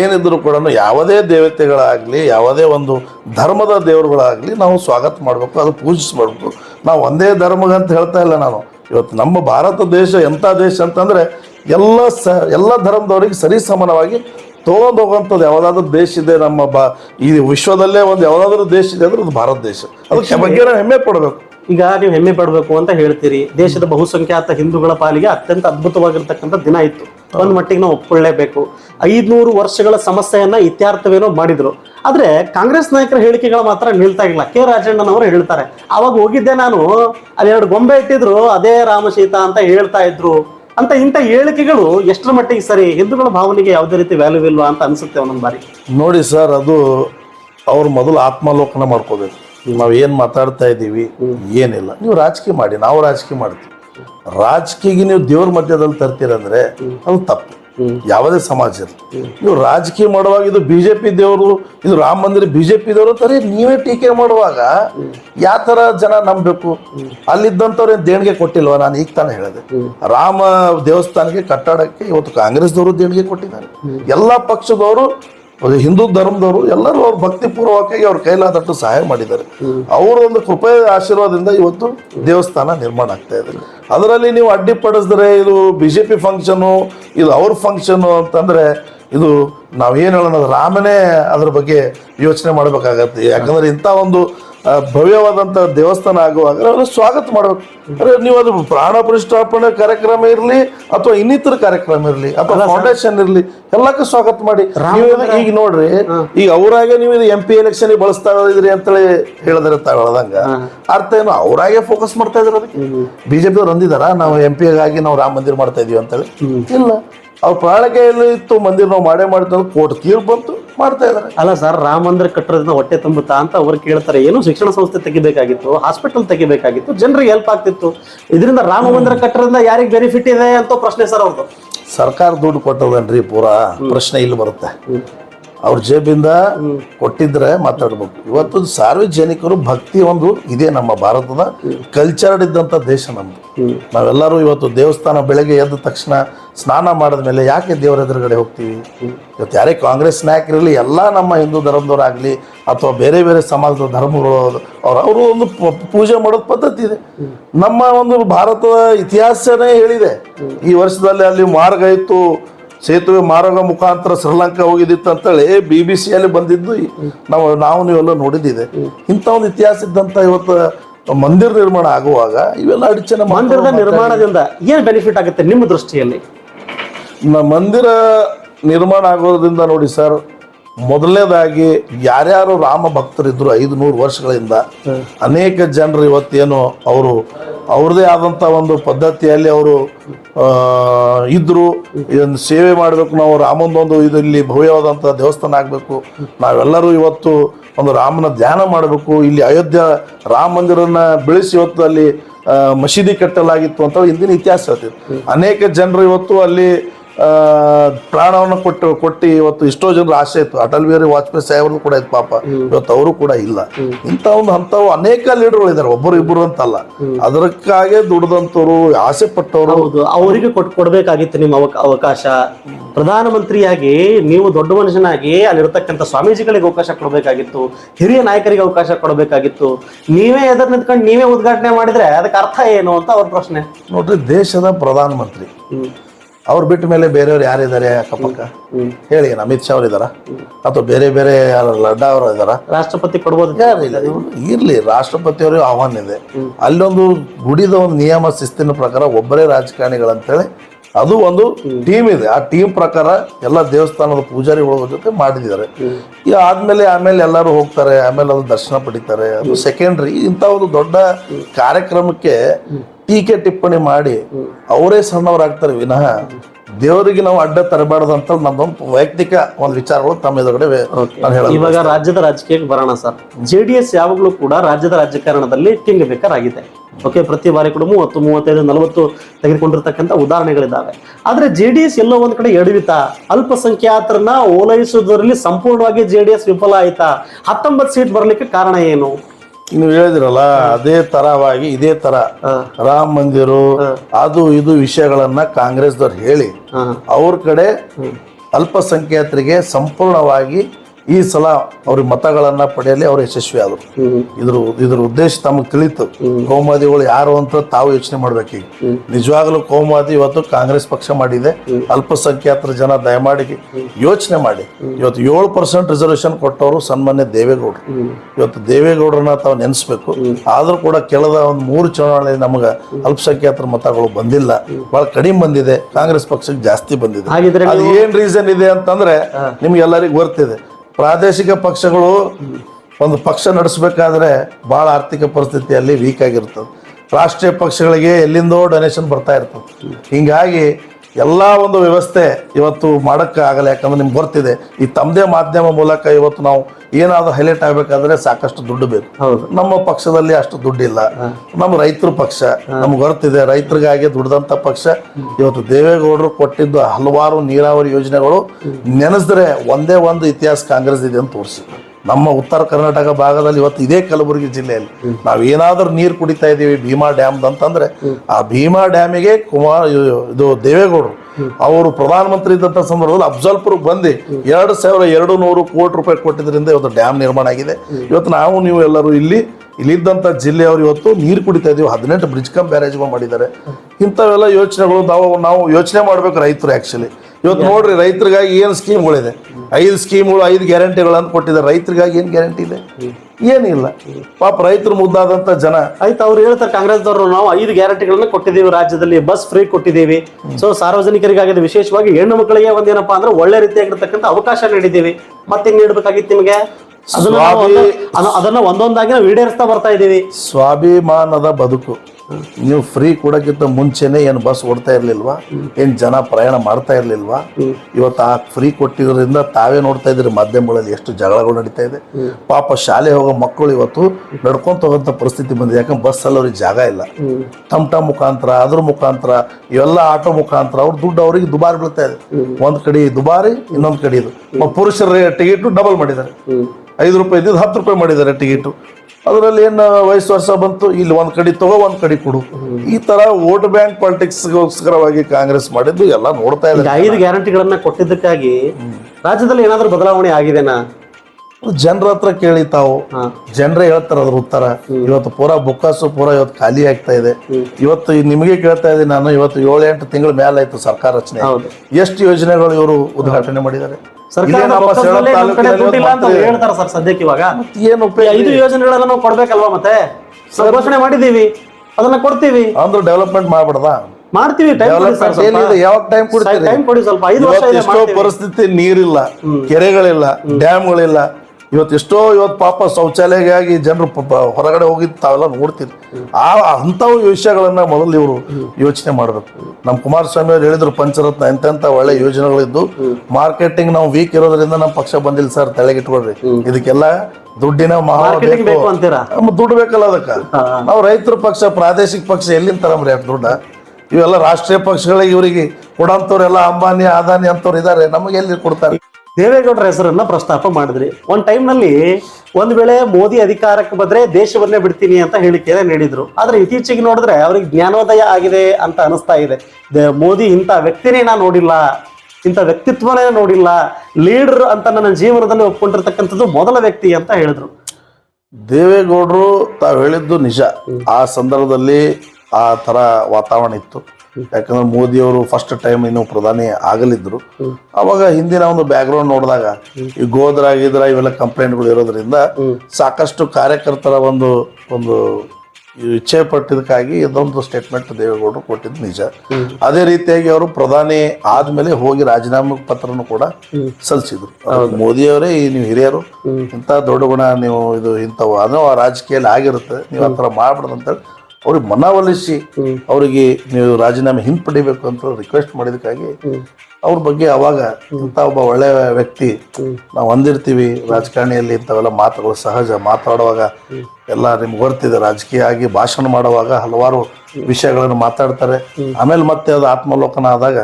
ಏನಿದ್ರು ಕೂಡ ಯಾವುದೇ ದೇವತೆಗಳಾಗ್ಲಿ, ಯಾವುದೇ ಒಂದು ಧರ್ಮದ ದೇವರುಗಳಾಗ್ಲಿ ನಾವು ಸ್ವಾಗತ ಮಾಡಬೇಕು, ಅದು ಮಾಡಬೇಕು ನಾವು ಒಂದೇ ಧರ್ಮಗಂತ ಹೇಳ್ತಾ ಇಲ್ಲ ನಾನು. ಇವತ್ತು ನಮ್ಮ ಭಾರತ ದೇಶ ಎಂಥ ದೇಶ ಅಂತಂದ್ರೆ ಎಲ್ಲ ಸ, ಎಲ್ಲ ಧರ್ಮದವರಿಗೆ ಸರಿ ಸಮಾನವಾಗಿ ತೊಗೊಂಡು ಹೋಗುವಂಥದ್ದು ಯಾವುದಾದ್ರೂ ದೇಶ ಇದೆ ನಮ್ಮ ಬಾ, ಈ ವಿಶ್ವದಲ್ಲೇ ಒಂದು ಯಾವುದಾದ್ರೂ ದೇಶ ಇದೆ ಅಂದ್ರೆ ಅದು ಭಾರತ ದೇಶ. ಅದಕ್ಕೆ ಬಗ್ಗೆ ನಾವು ಹೆಮ್ಮೆ ಪಡಬೇಕು. ಈಗ ನೀವು ಹೆಮ್ಮೆ ಪಡಬೇಕು ಅಂತ ಹೇಳ್ತೀರಿ. ದೇಶದ ಬಹುಸಂಖ್ಯಾತ ಹಿಂದೂಗಳ ಪಾಲಿಗೆ ಅತ್ಯಂತ ಅದ್ಭುತವಾಗಿರ್ತಕ್ಕಂಥ ದಿನ ಇತ್ತು. ಒಂದ್ ಮಟ್ಟಿಗೆ ನಾವು ಒಪ್ಕೊಳ್ಳೇಬೇಕು. ಐದ್ನೂರು ವರ್ಷಗಳ ಸಮಸ್ಯೆಯನ್ನ ಇತ್ಯಾರ್ಥವೇನೋ ಮಾಡಿದ್ರು. ಆದ್ರೆ ಕಾಂಗ್ರೆಸ್ ನಾಯಕರ ಹೇಳಿಕೆಗಳು ಮಾತ್ರ ನಿಲ್ತಾ ಇಲ್ಲ. ಕೆ ರಾಜಣ್ಣನವರು ಹೇಳ್ತಾರೆ, ಅವಾಗ ಹೋಗಿದ್ದೆ ನಾನು, ಅಲ್ಲಿ ಎರಡು ಗೊಂಬೆ ಇಟ್ಟಿದ್ರು, ಅದೇ ರಾಮಸೀತಾ ಅಂತ ಹೇಳ್ತಾ ಇದ್ರು. ಅಂತ ಇಂಥ ಹೇಳಿಕೆಗಳು ಎಷ್ಟರ ಮಟ್ಟಿಗೆ ಸರಿ? ಹಿಂದೂಗಳ ಭಾವನೆಗೆ ಯಾವುದೇ ರೀತಿ ವ್ಯಾಲ್ಯೂ ಇಲ್ವಾ ಅಂತ ಅನ್ಸುತ್ತೆ ಒಂದೊಂದು ಬಾರಿ. ನೋಡಿ ಸರ್, ಅದು ಅವ್ರು ಮೊದಲು ಆತ್ಮಾಲೋಕನ ಮಾಡ್ಕೋಬೇಕು. ನಾವು ಏನು ಮಾತಾಡ್ತಾ ಇದ್ದೀವಿ ಏನಿಲ್ಲ. ನೀವು ರಾಜಕೀಯ ಮಾಡಿ, ನಾವು ರಾಜಕೀಯ ಮಾಡ್ತೀವಿ. ರಾಜಕೀಯ ನೀವು ದೇವ್ರ ಮಧ್ಯದಲ್ಲಿ ತರ್ತೀರಂದ್ರೆ ಅದು ತಪ್ಪು. ಯಾವುದೇ ಸಮಾಜ ಇರಲಿ. ನೀವು ರಾಜಕೀಯ ಮಾಡುವಾಗ ಇದು ಬಿಜೆಪಿ ದೇವರು, ಇದು ರಾಮ ಮಂದಿರ ಬಿಜೆಪಿ ದೇವರು ಅಂತಾರೆ ನೀವೇ ಟೀಕೆ ಮಾಡುವಾಗ ಯಾವ ತರ ಜನ ನಂಬಬೇಕು? ಅಲ್ಲಿದ್ದಂಥವ್ರು ದೇಣಿಗೆ ಕೊಟ್ಟಿಲ್ವ? ನಾನು ಈಗ ತಾನೇ ಹೇಳಿದೆ. ರಾಮ ದೇವಸ್ಥಾನಕ್ಕೆ ಕಟ್ಟಡಕ್ಕೆ ಇವತ್ತು ಕಾಂಗ್ರೆಸ್ದವರು ದೇಣಿಗೆ ಕೊಟ್ಟಿದ್ದಾರೆ. ಎಲ್ಲಾ ಪಕ್ಷದವರು ಅದು ಹಿಂದೂ ಧರ್ಮದವರು ಎಲ್ಲರೂ ಅವ್ರ ಭಕ್ತಿಪೂರ್ವಕವಾಗಿ ಅವ್ರ ಕೈಲಾದಷ್ಟು ಸಹಾಯ ಮಾಡಿದ್ದಾರೆ. ಅವರ ಒಂದು ಕೃಪೆ ಆಶೀರ್ವಾದದಿಂದ ಇವತ್ತು ದೇವಸ್ಥಾನ ನಿರ್ಮಾಣ ಆಗ್ತಾ ಇದೆ. ಅದರಲ್ಲಿ ನೀವು ಅಡ್ಡಿಪಡಿಸಿದ್ರೆ ಇದು ಬಿ ಜೆ ಪಿ ಫಂಕ್ಷನು ಇದು ಅವ್ರ ಫಂಕ್ಷನು ಅಂತಂದ್ರೆ ಇದು ನಾವೇನು ಹೇಳೋಣ ರಾಮನೇ ಅದ್ರ ಬಗ್ಗೆ ಯೋಚನೆ ಮಾಡಬೇಕಾಗತ್ತೆ. ಯಾಕಂದ್ರೆ ಇಂಥ ಒಂದು ಭವ್ಯವಾದಂಥ ದೇವಸ್ಥಾನ ಆಗುವಾಗ ಅವ್ರನ್ನ ಸ್ವಾಗತ ಮಾಡಬೇಕು. ಅಂದ್ರೆ ನೀವು ಅದು ಪ್ರಾಣ ಪ್ರತಿಷ್ಠಾಪನೆ ಕಾರ್ಯಕ್ರಮ ಇರಲಿ ಅಥವಾ ಇನ್ನಿತರ ಕಾರ್ಯಕ್ರಮ ಇರಲಿ ಅಥವಾ ಫೌಂಡೇಶನ್ ಇರಲಿ ಎಲ್ಲಕ್ಕೂ ಸ್ವಾಗತ ಮಾಡಿ. ನೀವು ಈಗ ನೋಡ್ರಿ ಈಗ ಅವರಾಗೆ ನೀವು ಇದು ಎಂ ಪಿ ಎಲೆಕ್ಷನ್ ಬಳಸ್ತಾ ಇದ್ರಿ ಅಂತೇಳಿ ಹೇಳಿದ್ರೆ ತಗೊಳ್ದಂಗ ಅರ್ಥ ಏನು? ಅವರಾಗೆ ಫೋಕಸ್ ಮಾಡ್ತಾ ಇದ್ರು ಅದಕ್ಕೆ. ಬಿಜೆಪಿ ಅವ್ರು ಅಂದಿದಾರ? ನಾವು ಎಂ ಪಿ ಆಗಿ ನಾವು ರಾಮ ಮಂದಿರ ಮಾಡ್ತಾ ಇದೀವಿ ಅಂತೇಳಿ. ಇಲ್ಲ. ಅವ್ರ ಪ್ರಣಾಳಿಕೆಯಲ್ಲಿ ಇತ್ತು ಮಂದಿರ ನಾವು ಮಾಡೇ ಮಾಡ್ತಾ ಕೋರ್ಟ್ ತೀರ್ಪು ಬಂತು ಮಾಡ್ತಾ ಇದಾರೆ. ಅಲ್ಲ ಸರ್ ರಾಮ ಮಂದಿರ ಕಟ್ಟೋದ್ರಿಂದ ಹೊಟ್ಟೆ ತುಂಬುತ್ತಾ ಅಂತ ಅವ್ರು ಕೇಳ್ತಾರೆ. ಏನು ಶಿಕ್ಷಣ ಸಂಸ್ಥೆ ತೆಗಿಬೇಕಾಗಿತ್ತು ಹಾಸ್ಪಿಟಲ್ ತೆಗಿಬೇಕಾಗಿತ್ತು ಜನರಿಗೆ ಹೆಲ್ಪ್ ಆಗ್ತಿತ್ತು. ಇದರಿಂದ ರಾಮ ಮಂದಿರ ಕಟ್ಟೋದ್ರಿಂದ ಯಾರಿಗೆ ಬೆನಿಫಿಟ್ ಇದೆ ಅಂತ ಪ್ರಶ್ನೆ ಸರ್ ಅವ್ರದ್ದು ಸರ್ಕಾರ ದುಡ್ಡು ಕೊಟ್ಟದನ್ರಿ ಪೂರಾ? ಪ್ರಶ್ನೆ ಇಲ್ಲಿ ಬರುತ್ತೆ. ಅವ್ರ ಜೇಬಿಂದ ಕೊಟ್ಟಿದ್ರೆ ಮಾತಾಡ್ಬೇಕು. ಇವತ್ತು ಸಾರ್ವಜನಿಕರು ಭಕ್ತಿ ಒಂದು ಇದೆ ನಮ್ಮ ಭಾರತದ ಕಲ್ಚರ್ಡ್ ಇದ್ದಂಥ ದೇಶ ನಮ್ದು. ನಾವೆಲ್ಲರೂ ಇವತ್ತು ದೇವಸ್ಥಾನ ಬೆಳಗ್ಗೆ ಎದ್ದ ತಕ್ಷಣ ಸ್ನಾನ ಮಾಡಿದ ಮೇಲೆ ಯಾಕೆ ದೇವರ ಎದುರುಗಡೆ ಹೋಗ್ತೀವಿ? ಇವತ್ತು ಯಾರೇ ಕಾಂಗ್ರೆಸ್ ನಾಯಕರಿರಲಿ, ಎಲ್ಲ ನಮ್ಮ ಹಿಂದೂ ಧರ್ಮದವರಾಗಲಿ ಅಥವಾ ಬೇರೆ ಬೇರೆ ಸಮಾಜದ ಧರ್ಮಗಳು ಅವ್ರು ಅವರು ಒಂದು ಪೂಜೆ ಮಾಡೋದು ಪದ್ಧತಿ ಇದೆ. ನಮ್ಮ ಒಂದು ಭಾರತದ ಇತಿಹಾಸನೇ ಹೇಳಿದೆ. ಈ ವರ್ಷದಲ್ಲಿ ಅಲ್ಲಿ ಮಾರ್ಗ ಇತ್ತು ಸೇತುವೆ ಮಾರ್ಗ ಮುಖಾಂತರ ಶ್ರೀಲಂಕಾ ಹೋಗಿದ್ದಿತ್ತು ಅಂತೇಳಿ ಬಿ ಬಿ ಸಿಯಲ್ಲಿ ಬಂದಿದ್ದು ನಾವು ನಾವು ನೀವೆಲ್ಲ ನೋಡಿದ್ದಿದೆ ಇಂಥ ಒಂದು ಇತಿಹಾಸ ಇದ್ದಂಥ ಇವತ್ತು ಮಂದಿರ ನಿರ್ಮಾಣ ಆಗುವಾಗ ಇವೆಲ್ಲ ಅಡಚಣೆ ಮಂದಿರದ ನಿರ್ಮಾಣದಿಂದ ಏನು ಬೆನಿಫಿಟ್ ಆಗುತ್ತೆ ನಿಮ್ಮ ದೃಷ್ಟಿಯಲ್ಲಿ? ಮಂದಿರ ನಿರ್ಮಾಣ ಆಗೋದ್ರಿಂದ ನೋಡಿ ಸರ್ ಮೊದಲನೇದಾಗಿ ಯಾರ್ಯಾರು ರಾಮ ಭಕ್ತರಿದ್ರು ಐದು ನೂರು ವರ್ಷಗಳಿಂದ ಅನೇಕ ಜನರು ಇವತ್ತೇನು ಅವರು ಅವ್ರದೇ ಆದಂಥ ಒಂದು ಪದ್ಧತಿಯಲ್ಲಿ ಅವರು ಇದ್ದರು ಇದನ್ನು ಸೇವೆ ಮಾಡಬೇಕು ನಾವು ರಾಮಂದೊಂದು ಇದು ಇಲ್ಲಿ ಭವ್ಯವಾದಂಥ ದೇವಸ್ಥಾನ ಆಗಬೇಕು. ನಾವೆಲ್ಲರೂ ಇವತ್ತು ಒಂದು ರಾಮನ ಧ್ಯಾನ ಮಾಡಬೇಕು. ಇಲ್ಲಿ ಅಯೋಧ್ಯ ರಾಮ ಮಂದಿರನ ಬೆಳೆಸಿ ಇವತ್ತು ಅಲ್ಲಿ ಮಸೀದಿ ಕಟ್ಟಲಾಗಿತ್ತು ಅಂತ ಹಿಂದಿನ ಇತಿಹಾಸ ಅನೇಕ ಜನರು ಇವತ್ತು ಅಲ್ಲಿ ಪ್ರಾಣವನ್ನು ಕೊಟ್ಟು ಕೊಟ್ಟು ಇವತ್ತು ಎಷ್ಟೋ ಜನರ ಆಸೆ ಇತ್ತು. ಅಟಲ್ ಬಿಹಾರಿ ವಾಜಪೇಯಿ ಸಾಹೇಬರು ಕೂಡ ಇತ್ತು ಪಾಪ. ಇವತ್ತು ಅವರು ಕೂಡ ಇಲ್ಲ. ಇಂಥ ಒಂದು ಅಂಥವು ಅನೇಕ ಲೀಡರ್ಗಳು ಇದ್ದಾರೆ. ಒಬ್ಬರು ಇಬ್ಬರು ಅಂತಲ್ಲ. ಅದಕ್ಕಾಗೆ ದುಡ್ದಂಥವ್ರು ಆಸೆ ಪಟ್ಟವರು. ಅವರಿಗೆ ಕೊಟ್ಟು ಕೊಡಬೇಕಾಗಿತ್ತು ನಿಮ್ಮ ಅವಕ- ಅವಕಾಶ. ಪ್ರಧಾನಮಂತ್ರಿಯಾಗಿ ನೀವು ದೊಡ್ಡ ಮನುಷ್ಯನಾಗಿ ಅಲ್ಲಿರ್ತಕ್ಕಂಥ ಸ್ವಾಮೀಜಿಗಳಿಗೆ ಅವಕಾಶ ಕೊಡಬೇಕಾಗಿತ್ತು. ಹಿರಿಯ ನಾಯಕರಿಗೆ ಅವಕಾಶ ಕೊಡಬೇಕಾಗಿತ್ತು. ನೀವೇ ಎದುರು ನಿಂತ್ಕೊಂಡು ನೀವೇ ಉದ್ಘಾಟನೆ ಮಾಡಿದ್ರೆ ಅದಕ್ಕೆ ಅರ್ಥ ಏನು ಅಂತ ಅವ್ರ ಪ್ರಶ್ನೆ. ನೋಡ್ರಿ ದೇಶದ ಪ್ರಧಾನಮಂತ್ರಿ. ಅವ್ರು ಬಿಟ್ಟ ಮೇಲೆ ಬೇರೆಯವ್ರು ಯಾರಿದ್ದಾರೆ ಅಕ್ಕಪಕ್ಕ. ಹೇಳಿ ಏನು ಅಮಿತ್ ಶಾ ಅವ್ರು ಇದಾರ? ಅಥವಾ ಬೇರೆ ಬೇರೆ ಯಾರು ಲಡ್ಡಾ ಅವರು ಇದಾರ? ರಾಷ್ಟ್ರಪತಿ ಕೊಡ್ಬೋದು ಯಾರಿಲ್ಲ ರಾಷ್ಟ್ರಪತಿ ಅವ್ರಿಗೆ ಆಹ್ವಾನ ಇದೆ. ಅಲ್ಲೊಂದು ಗುಡಿದ ಒಂದು ನಿಯಮ ಶಿಸ್ತಿನ ಪ್ರಕಾರ ಒಬ್ಬರೇ ರಾಜಕಾರಣಿಗಳಂತೇಳಿ ಅದು ಒಂದು ಟೀಮ್ ಇದೆ. ಆ ಟೀಮ್ ಪ್ರಕಾರ ಎಲ್ಲ ದೇವಸ್ಥಾನದ ಪೂಜಾರಿಗಳ ಜೊತೆ ಮಾಡಿದ್ದಾರೆ. ಈ ಆದ್ಮೇಲೆ ಆಮೇಲೆ ಎಲ್ಲರೂ ಹೋಗ್ತಾರೆ ಆಮೇಲೆ ಅದು ದರ್ಶನ ಪಡಿತಾರೆ. ಅದು ಸೆಕೆಂಡ್ರಿ ಇಂಥ ಒಂದು ದೊಡ್ಡ ಕಾರ್ಯಕ್ರಮಕ್ಕೆ ಟೀಕೆ ಟಿಪ್ಪಣಿ ಮಾಡಿ ಅವರೇ ಸಣ್ಣವರಾಗ್ತಾರೆ ವಿನಃ ದೇವರಿಗೆ ನಾವು ಅಡ್ಡ ತರಬಾರದು ಅಂತ ನಮ್ದೊಂದು ವೈಯಕ್ತಿಕ ಒಂದು ವಿಚಾರಗಳು ತಮ್ಮ ಎದುರುಗಡೆ ನಾನು ಹೇಳೋದು ಇವಾಗ ರಾಜ್ಯದ ರಾಜಕೀಯಕ್ಕೆ ಬರೋಣ ಸರ್. ಜೆ ಡಿ ಎಸ್ ಯಾವಾಗಲೂ ಕೂಡ ರಾಜ್ಯದ ರಾಜಕಾರಣದಲ್ಲಿ ಕಿಂಗ್ ಆಗಿದೆ ಓಕೆ ಪ್ರತಿ ಬಾರಿ ಕೂಡ ಮೂವತ್ತು ಮೂವತ್ತೈದು ನಲವತ್ತು ತೆಗೆದುಕೊಂಡಿರ್ತಕ್ಕಂಥ ಉದಾಹರಣೆಗಳಿದ್ದಾವೆ. ಆದ್ರೆ ಜೆ ಡಿ ಎಸ್ ಎಲ್ಲೋ ಒಂದ್ ಕಡೆ ಎಡವಿತ? ಅಲ್ಪಸಂಖ್ಯಾತರನ್ನ ಓಲೈಸುವುದರಲ್ಲಿ ಸಂಪೂರ್ಣವಾಗಿ ಜೆ ಡಿ ಎಸ್ ವಿಫಲ ಆಯ್ತಾ? ಹತ್ತೊಂಬತ್ತು ಸೀಟ್ ಬರಲಿಕ್ಕೆ ಕಾರಣ ಏನು? ನೀವು ಹೇಳಿದ್ರಲ್ಲ ಅದೇ ತರವಾಗಿ ಇದೇ ತರ ರಾಮ ಮಂದಿರ ಅದು ಇದು ವಿಷಯಗಳನ್ನ ಕಾಂಗ್ರೆಸ್ದವ್ರು ಹೇಳಿ. ಅವ್ರ ಕಡೆ ಅಲ್ಪಸಂಖ್ಯಾತರಿಗೆ ಸಂಪೂರ್ಣವಾಗಿ ಈ ಸಲ ಅವ್ರ ಮತಗಳನ್ನ ಪಡೆಯಲಿ ಅವ್ರು ಯಶಸ್ವಿ ಆದರು. ಇದ್ರ ಇದ್ರ ಉದ್ದೇಶ ತಮಗೆ ತಿಳಿತು. ಕೋಮಾದಿಗಳು ಯಾರು ಅಂತ ತಾವು ಯೋಚನೆ ಮಾಡ್ಬೇಕೀಗ ನಿಜವಾಗ್ಲೂ ಕೋಮಾದಿ ಇವತ್ತು ಕಾಂಗ್ರೆಸ್ ಪಕ್ಷ ಮಾಡಿದೆ. ಅಲ್ಪಸಂಖ್ಯಾತರ ಜನ ದಯಮಾಡಿ ಯೋಚನೆ ಮಾಡಿ. ಇವತ್ತು ಏಳು ಪರ್ಸೆಂಟ್ ರಿಸರ್ವೇಶನ್ ಕೊಟ್ಟವರು ಸನ್ಮಾನ್ಯ ದೇವೇಗೌಡರು. ಇವತ್ತು ದೇವೇಗೌಡರನ್ನ ತಾವು ನೆನೆಸ್ಬೇಕು. ಆದ್ರೂ ಕೂಡ ಕೆಲದ ಒಂದು ಮೂರು ಚುನಾವಣೆ ನಮಗೆ ಅಲ್ಪಸಂಖ್ಯಾತರ ಮತಗಳು ಬಂದಿಲ್ಲ. ಬಹಳ ಕಡಿಮೆ ಬಂದಿದೆ. ಕಾಂಗ್ರೆಸ್ ಪಕ್ಷಕ್ಕೆ ಜಾಸ್ತಿ ಬಂದಿದೆ. ಅದು ಏನ್ ರೀಸನ್ ಇದೆ ಅಂತಂದ್ರೆ ನಿಮ್ಗೆ ಎಲ್ಲರಿಗೂ ಗೊತ್ತಿದೆ. ಪ್ರಾದೇಶಿಕ ಪಕ್ಷಗಳು ಒಂದು ಪಕ್ಷ ನಡೆಸಬೇಕಾದ್ರೆ ಭಾಳ ಆರ್ಥಿಕ ಪರಿಸ್ಥಿತಿಯಲ್ಲಿ ವೀಕ್ ಆಗಿರ್ತದೆ. ರಾಷ್ಟ್ರೀಯ ಪಕ್ಷಗಳಿಗೆ ಎಲ್ಲಿಂದೋ ಡೊನೇಷನ್ ಬರ್ತಾ ಇರ್ತದೆ. ಹಿಂಗಾಗಿ ಎಲ್ಲ ಒಂದು ವ್ಯವಸ್ಥೆ ಇವತ್ತು ಮಾಡೋಕ್ಕೆ ಆಗಲ್ಲ ಯಾಕಂದ್ರೆ ನಿಮ್ಗೆ ಬರ್ತಿದೆ ಈ ತಮ್ಮದೇ ಮಾಧ್ಯಮ ಮೂಲಕ ಇವತ್ತು ನಾವು ಏನಾದರೂ ಹೈಲೈಟ್ ಆಗಬೇಕಾದ್ರೆ ಸಾಕಷ್ಟು ದುಡ್ಡು ಬೇಕು. ಹೌದು. ನಮ್ಮ ಪಕ್ಷದಲ್ಲಿ ಅಷ್ಟು ದುಡ್ಡಿಲ್ಲ. ನಮ್ಮ ರೈತರ ಪಕ್ಷ ನಮ್ಗೆ ಬರ್ತಿದೆ ರೈತರಿಗಾಗಿ ದುಡ್ದಂಥ ಪಕ್ಷ. ಇವತ್ತು ದೇವೇಗೌಡರು ಕೊಟ್ಟಿದ್ದು ಹಲವಾರು ನೀರಾವರಿ ಯೋಜನೆಗಳು ನೆನೆಸಿದ್ರೆ ಒಂದೇ ಒಂದು ಇತಿಹಾಸ ಕಾಂಗ್ರೆಸ್ ಇದೆ ಅಂತ ತೋರಿಸಿ ನಮ್ಮ ಉತ್ತರ ಕರ್ನಾಟಕ ಭಾಗದಲ್ಲಿ ಇವತ್ತು ಇದೇ ಕಲಬುರಗಿ ಜಿಲ್ಲೆಯಲ್ಲಿ ನಾವು ಏನಾದರೂ ನೀರು ಕುಡಿತಾ ಇದ್ದೀವಿ ಭೀಮಾ ಡ್ಯಾಮ್ ಅಂತಂದ್ರೆ ಆ ಭೀಮಾ ಡ್ಯಾಮಿಗೆ ಕುಮಾರ್ ಇದು ದೇವೇಗೌಡರು ಅವರು ಪ್ರಧಾನಮಂತ್ರಿ ಇದ್ದಂಥ ಸಂದರ್ಭದಲ್ಲಿ ಅಫ್ಜಲ್ಪುರ್ ಬಂದು ಎರಡು ಸಾವಿರ ಎರಡು ನೂರು ಕೋಟಿ ರೂಪಾಯಿ ಕೊಟ್ಟಿದ್ರಿಂದ ಇವತ್ತು ಡ್ಯಾಮ್ ನಿರ್ಮಾಣ ಆಗಿದೆ. ಇವತ್ತು ನಾವು ನೀವು ಎಲ್ಲರೂ ಇಲ್ಲಿ ಇಲ್ಲಿದ್ದಂಥ ಜಿಲ್ಲೆಯವರು ಇವತ್ತು ನೀರು ಕುಡಿತಾ ಇದೀವಿ ಹದಿನೆಂಟು ಬ್ರಿಡ್ಜ್ ಕಮ್ ಬ್ಯಾರೇಜ್ಗಳು ಮಾಡಿದ್ದಾರೆ. ಇಂಥವೆಲ್ಲ ಯೋಚನೆಗಳು ನಾವು ನಾವು ಯೋಚನೆ ಮಾಡ್ಬೇಕು ರೈತರು ಆ್ಯಕ್ಚುಲಿ ಇವತ್ತು ನೋಡ್ರಿ ರೈತರಿಗಾಗಿ ಏನು ಸ್ಕೀಮ್ಗಳಿದೆ ಐದು ಸ್ಕೀಮ್ಗಳು ಐದು ಗ್ಯಾರಂಟಿಗಳು ಅಂತ ಕೊಟ್ಟಿದ್ದಾರೆ. ರೈತರಿಗಾಗಿ ಏನು ಗ್ಯಾರಂಟಿ ಇದೆ? ಏನಿಲ್ಲ. ಪಾಪ ರೈತರು ಮುದ್ದಾದಂಥ ಜನ. ಆಯ್ತು ಅವ್ರು ಹೇಳ್ತಾರೆ ಕಾಂಗ್ರೆಸ್ದವರು ನಾವು ಐದು ಗ್ಯಾರಂಟಿಗಳನ್ನ ಕೊಟ್ಟಿದ್ದೀವಿ ರಾಜ್ಯದಲ್ಲಿ ಬಸ್ ಫ್ರೀ ಕೊಟ್ಟಿದ್ದೀವಿ. ಸೊ ಸಾರ್ವಜನಿಕರಿಗಾಗಿ ವಿಶೇಷವಾಗಿ ಹೆಣ್ಣು ಮಕ್ಕಳಿಗೆ ಒಂದೇನಪ್ಪ ಅಂದ್ರೆ ಒಳ್ಳೆ ರೀತಿಯಾಗಿರ್ತಕ್ಕಂಥ ಅವಕಾಶ ನೀಡಿದ್ದೀವಿ. ಮತ್ತೆ ನೀಡಬೇಕಾಗಿತ್ತು ನಿಮಗೆ? ಅದನ್ನ ಅದನ್ನ ಒಂದೊಂದಾಗಿ ನಾವು ಈಡೇರಿಸ್ತಾ ಬರ್ತಾ ಇದ್ದೀವಿ. ಸ್ವಾಭಿಮಾನದ ಬದುಕು. ನೀವು ಫ್ರೀ ಕೊಡೋಕ್ಕಿಂತ ಮುಂಚೆನೆ ಏನು ಬಸ್ ಓಡ್ತಾ ಇರ್ಲಿಲ್ವಾ? ಏನು ಜನ ಪ್ರಯಾಣ ಮಾಡ್ತಾ ಇರ್ಲಿಲ್ವಾ? ಇವತ್ತು ಆ ಫ್ರೀ ಕೊಟ್ಟಿರೋದ್ರಿಂದ ತಾವೇ ನೋಡ್ತಾ ಇದ್ರಿ ಮಾಧ್ಯಮಗಳಲ್ಲಿ ಎಷ್ಟು ಜಗಳಗಳು ನಡೀತಾ ಇದೆ. ಪಾಪ ಶಾಲೆ ಹೋಗೋ ಮಕ್ಕಳು ಇವತ್ತು ನಡ್ಕೊಂತ ಹೋಗೋಂಥ ಪರಿಸ್ಥಿತಿ ಬಂದಿದೆ. ಯಾಕಂದ್ರೆ ಬಸ್ ಅಲ್ಲಿ ಅವ್ರಿಗೆ ಜಾಗ ಇಲ್ಲ. ಟಮ್ ಟಮ್ ಮುಖಾಂತರ, ಅದ್ರ ಮುಖಾಂತರ, ಇವೆಲ್ಲ ಆಟೋ ಮುಖಾಂತರ ಅವ್ರ ದುಡ್ಡು ಅವರಿಗೆ ದುಬಾರಿ ಬೀಳ್ತಾ ಇದೆ. ಒಂದು ಕಡೆ ದುಬಾರಿ, ಇನ್ನೊಂದು ಕಡೆ ಇದು. ಪುರುಷರ ಟಿಕೆಟ್ ಡಬಲ್ ಮಾಡಿದ್ದಾರೆ. ಐದು ರೂಪಾಯಿ ಇದ್ದಿದ್ದು ಹತ್ತು ರೂಪಾಯಿ ಮಾಡಿದ್ದಾರೆ ಟಿಕೆಟು ಅದರಲ್ಲಿ ಏನು ವಯಸ್ಸು ವರ್ಷ ಬಂತು ಇಲ್ಲಿ ಒಂದು ಕಡೆ ತಗೋ ಒಂದು ಕಡೆ ಕೊಡು. ಈ ತರ ವೋಟ್ ಬ್ಯಾಂಕ್ ಪಾಲಿಟಿಕ್ಸ್ಗೋಸ್ಕರವಾಗಿ ಕಾಂಗ್ರೆಸ್ ಮಾಡಿದ್ದು ಎಲ್ಲ ನೋಡ್ತಾ ಈಗ ಇದ್ದಾರೆ ಐದು ಗ್ಯಾರಂಟಿಗಳನ್ನ ಕೊಟ್ಟಿದ್ದಕ್ಕಾಗಿ ರಾಜ್ಯದಲ್ಲಿ ಏನಾದರೂ ಬದಲಾವಣೆ ಆಗಿದೆನಾ? ಜನರ ಹತ್ರ ಕೇಳಿ ತಾವು. ಜನರೇ ಹೇಳ್ತಾರೆ ಅದ್ರ ಉತ್ತರ. ಇವತ್ತು ಪೂರಾ ಬುಕ್ಕಾಸು ಪೂರಾ ಇವತ್ತು ಖಾಲಿ ಆಗ್ತಾ ಇದೆ. ಇವತ್ತು ಈ ನಿಮಗೆ ಕೇಳ್ತಾ ಇದ್ದೀನಿ ನಾನು ಇವತ್ತು ಏಳು ಎಂಟು ತಿಂಗಳ ಮೇಲೆ ಆಯ್ತು ಸರ್ಕಾರ ರಚನೆ. ಎಷ್ಟು ಯೋಜನೆಗಳು ಇವರು ಉದ್ಘಾಟನೆ ಮಾಡಿದ್ದಾರೆ? ಹೇಳ್ತಾರೆ ಸರ್ ಸದ್ಯಕ್ಕೆ ಇವಾಗ. ಏನು ಐದು ಯೋಜನೆಗಳನ್ನ ನಾವು ಕೊಡ್ಬೇಕಲ್ವಾ ಮತ್ತೆ? ಘೋಷಣೆ ಮಾಡಿದೀವಿ ಅದನ್ನ ಕೊಡ್ತೀವಿ. ಅಂದ್ರೆ ಡೆವಲಪ್ಮೆಂಟ್ ಮಾಡ್ಬಿಡ್ದ? ಮಾಡ್ತೀವಿ ಯಾವಾಗ ಟೈಮ್ ಕೊಡ್ತೀರಿ? ಟೈಮ್ ಕೊಡಿ ಸ್ವಲ್ಪ. ಐದು ವರ್ಷ. ಪರಿಸ್ಥಿತಿ ನೀರಿಲ್ಲ ಕೆರೆಗಳಿಲ್ಲ ಡ್ಯಾಮ್ಗಳಿಲ್ಲ ಇವತ್ತು ಎಷ್ಟೋ ಇವತ್ತು ಪಾಪ ಶೌಚಾಲಯಗಾಗಿ ಜನರು ಹೊರಗಡೆ ಹೋಗಿ ತಾವೆಲ್ಲ ನೋಡ್ತೀರಿ. ಆ ಅಂಥವು ವಿಷಯಗಳನ್ನ ಮೊದಲು ಇವರು ಯೋಚನೆ ಮಾಡಬೇಕು ನಮ್ಮ ಕುಮಾರಸ್ವಾಮಿ ಅವರು ಹೇಳಿದ್ರು ಪಂಚರತ್ನ ಎಂತೆಂಥ ಒಳ್ಳೆ ಯೋಜನೆಗಳಿದ್ದು ಮಾರ್ಕೆಟಿಂಗ್ ನಾವು ವೀಕ್ ಇರೋದ್ರಿಂದ ನಮ್ಮ ಪಕ್ಷ ಬಂದಿಲ್ಲ ಸರ್ ತಲೆಗಿಟ್ಕೊಳ್ರಿ. ಇದಕ್ಕೆಲ್ಲ ದುಡ್ಡಿನ ಮಹಾ ದುಡ್ಡು ಬೇಕಲ್ಲ ಅದಕ್ಕೆ. ನಾವು ರೈತರ ಪಕ್ಷ ಪ್ರಾದೇಶಿಕ ಪಕ್ಷ ಎಲ್ಲಿಂದ ತರಂಬ್ರಿ ಅಷ್ಟು ದುಡ್ಡ? ಇವೆಲ್ಲ ರಾಷ್ಟ್ರೀಯ ಪಕ್ಷಗಳಿಗೆ ಇವರಿಗೆ ಕೊಡೋಂಥವ್ರೆಲ್ಲ ಅಂಬಾನಿ ಅದಾನಿ ಅಂತವ್ರು ಇದ್ದಾರೆ ನಮಗೆ ಎಲ್ಲಿ ಕೊಡ್ತಾರೆ? ದೇವೇಗೌಡರ ಹೆಸರನ್ನ ಪ್ರಸ್ತಾಪ ಮಾಡಿದ್ರಿ. ಒಂದ್ ಟೈಮ್ನಲ್ಲಿ ಒಂದ್ ವೇಳೆ ಮೋದಿ ಅಧಿಕಾರಕ್ಕೆ ಬಂದ್ರೆ ದೇಶವನ್ನೇ ಬಿಡ್ತೀನಿ ಅಂತ ಹೇಳಿಕೆ ನೀಡಿದ್ರು. ಆದ್ರೆ ಇತ್ತೀಚೆಗೆ ನೋಡಿದ್ರೆ ಅವ್ರಿಗೆ ಜ್ಞಾನೋದಯ ಆಗಿದೆ ಅಂತ ಅನಿಸ್ತಾ ಇದೆ. ಮೋದಿ ಇಂಥ ವ್ಯಕ್ತಿನೇ ನಾ ನೋಡಿಲ್ಲ, ಇಂಥ ವ್ಯಕ್ತಿತ್ವನೇ ನೋಡಿಲ್ಲ, ಲೀಡರ್ ಅಂತ ನನ್ನ ಜೀವನದಲ್ಲಿ ಒಪ್ಕೊಂಡಿರ್ತಕ್ಕಂಥದ್ದು ಮೊದಲ ವ್ಯಕ್ತಿ ಅಂತ ಹೇಳಿದ್ರು. ದೇವೇಗೌಡರು ತಾವು ಹೇಳಿದ್ದು ನಿಜ. ಆ ಸಂದರ್ಭದಲ್ಲಿ ಆ ಥರ ವಾತಾವರಣ ಇತ್ತು. ಯಾಕಂದ್ರೆ ಮೋದಿಯವರು ಫಸ್ಟ್ ಟೈಮ್ ಇನ್ನು ಪ್ರಧಾನಿ ಆಗಲಿದ್ರು. ಅವಾಗ ಹಿಂದಿನ ಒಂದು ಬ್ಯಾಕ್ಗ್ರೌಂಡ್ ನೋಡಿದಾಗ ಈ ಗೋದ್ರ ಗೀದ್ರ ಇವೆಲ್ಲ ಕಂಪ್ಲೇಂಟ್ಗಳು ಇರೋದ್ರಿಂದ ಸಾಕಷ್ಟು ಕಾರ್ಯಕರ್ತರ ಒಂದು ಒಂದು ಇಚ್ಛೆ ಪಟ್ಟಿದ್ದಕ್ಕಾಗಿ ಇದೊಂದು ಸ್ಟೇಟ್ಮೆಂಟ್ ದೇವೇಗೌಡರು ಕೊಟ್ಟಿದ್ದು ನಿಜ. ಅದೇ ರೀತಿಯಾಗಿ ಅವರು ಪ್ರಧಾನಿ ಆದ್ಮೇಲೆ ಹೋಗಿ ರಾಜೀನಾಮೆ ಪತ್ರನು ಕೂಡ ಸಲ್ಲಿಸಿದ್ರು. ಮೋದಿಯವರೇ ಈ ನೀವು ಹಿರಿಯರು ಇಂಥ ದೊಡ್ಡ ಗುಣ ನೀವು ಇದು ಇಂಥವು ಅದೋ ಆ ರಾಜಕೀಯದಲ್ಲಿ ಆಗಿರುತ್ತೆ ನೀವು ಆ ಥರ ಮಾಡ್ಬಾರ್ದು ಅಂತೇಳಿ ಅವ್ರಿಗೆ ಮನವೊಲಿಸಿ ಅವರಿಗೆ ನೀವು ರಾಜೀನಾಮೆ ಹಿಂಪಡಿಬೇಕು ಅಂತ ರಿಕ್ವೆಸ್ಟ್ ಮಾಡಿದಕ್ಕಾಗಿ ಅವ್ರ ಬಗ್ಗೆ ಅವಾಗ ಇಂಥ ಒಬ್ಬ ಒಳ್ಳೆಯ ವ್ಯಕ್ತಿ ನಾವು ಹೊಂದಿರ್ತೀವಿ ರಾಜಕಾರಣಿಯಲ್ಲಿ ಇಂಥವೆಲ್ಲ ಮಾತುಗಳು ಸಹಜ ಮಾತಾಡುವಾಗ ಎಲ್ಲ ನಿಮ್ಗೆ ಗೊತ್ತಿದೆ ರಾಜಕೀಯ ಆಗಿ ಭಾಷಣ ಮಾಡುವಾಗ ಹಲವಾರು ವಿಷಯಗಳನ್ನು ಮಾತಾಡ್ತಾರೆ. ಆಮೇಲೆ ಮತ್ತೆ ಅದು ಆತ್ಮಲೋಕನ ಆದಾಗ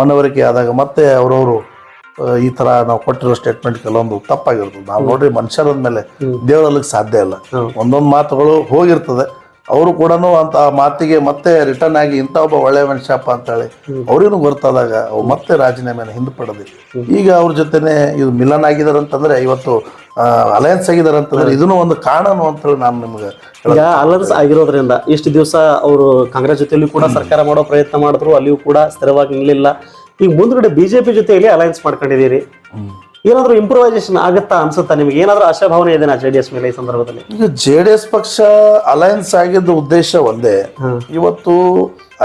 ಮನವರಿಕೆ ಆದಾಗ ಮತ್ತೆ ಅವರವರು ಈ ತರ ನಾವು ಕೊಟ್ಟಿರೋ ಸ್ಟೇಟ್ಮೆಂಟ್ ಕೆಲವೊಂದು ತಪ್ಪಾಗಿರ್ತದೆ. ನಾವು ನೋಡ್ರಿ ಮನುಷ್ಯರ ಮೇಲೆ ದೇವರಲ್ಲಿಗೆ ಸಾಧ್ಯ ಇಲ್ಲ. ಒಂದೊಂದು ಮಾತುಗಳು ಹೋಗಿರ್ತದೆ. ಅವರು ಕೂಡ ಅಂತ ಮಾತಿಗೆ ಮತ್ತೆ ರಿಟರ್ನ್ ಆಗಿ ಇಂಥ ಒಬ್ಬ ಒಳ್ಳೆ ಮನುಷ್ಯಪ್ಪ ಅಂತೇಳಿ. ಅವ್ರಿಗೂ ಗೊತ್ತಾದಾಗ ಅವ್ರು ಮತ್ತೆ ರಾಜೀನಾಮೆನ ಹಿಂದೆ ಈಗ ಅವ್ರ ಜೊತೆನೆ ಇದು ಮಿಲನ್ ಆಗಿದಾರೆ ಅಂತಂದ್ರೆ ಇವತ್ತು ಅಲಯನ್ಸ್ ಆಗಿದಾರೆ ಅಂತಂದ್ರೆ ಇದನ್ನು ಒಂದು ಕಾರಣನು ಅಂತೇಳಿ ನಾನು ನಿಮ್ಗೆ ಈಗ ಅಲರ್ಸ್ ಆಗಿರೋದ್ರಿಂದ ಇಷ್ಟು ದಿವಸ ಅವರು ಕಾಂಗ್ರೆಸ್ ಜೊತೆಯಲ್ಲೂ ಕೂಡ ಸರ್ಕಾರ ಮಾಡೋ ಪ್ರಯತ್ನ ಮಾಡಿದ್ರು ಅಲ್ಲಿಯೂ ಕೂಡ ಸ್ಥಿರವಾಗಿ ನಿಲ್ಲಿಲ್ಲ. ಈಗ ಮುಂದ್ಗಡೆ ಬಿಜೆಪಿ ಜೊತೆಯಲ್ಲಿ ಅಲಯನ್ಸ್ ಮಾಡ್ಕೊಂಡಿದ್ದೀರಿ. ಏನಾದ್ರೂ ಇಂಪ್ರೂವೈಸೇಷನ್ ಆಗುತ್ತಾ ಅನ್ಸುತ್ತಾ ನಿಮ್ಗೆ? ಏನಾದ್ರೂ ಆಶಾಭಾವನೆ ಇದೆನಾ ಜೆ ಡಿ ಎಸ್ ಮೇಲೆ ಈ ಸಂದರ್ಭದಲ್ಲಿ? ಈಗ ಜೆ ಡಿ ಎಸ್ ಪಕ್ಷ ಅಲಯನ್ಸ್ ಆಗಿದ್ದ ಉದ್ದೇಶ ಒಂದೇ. ಇವತ್ತು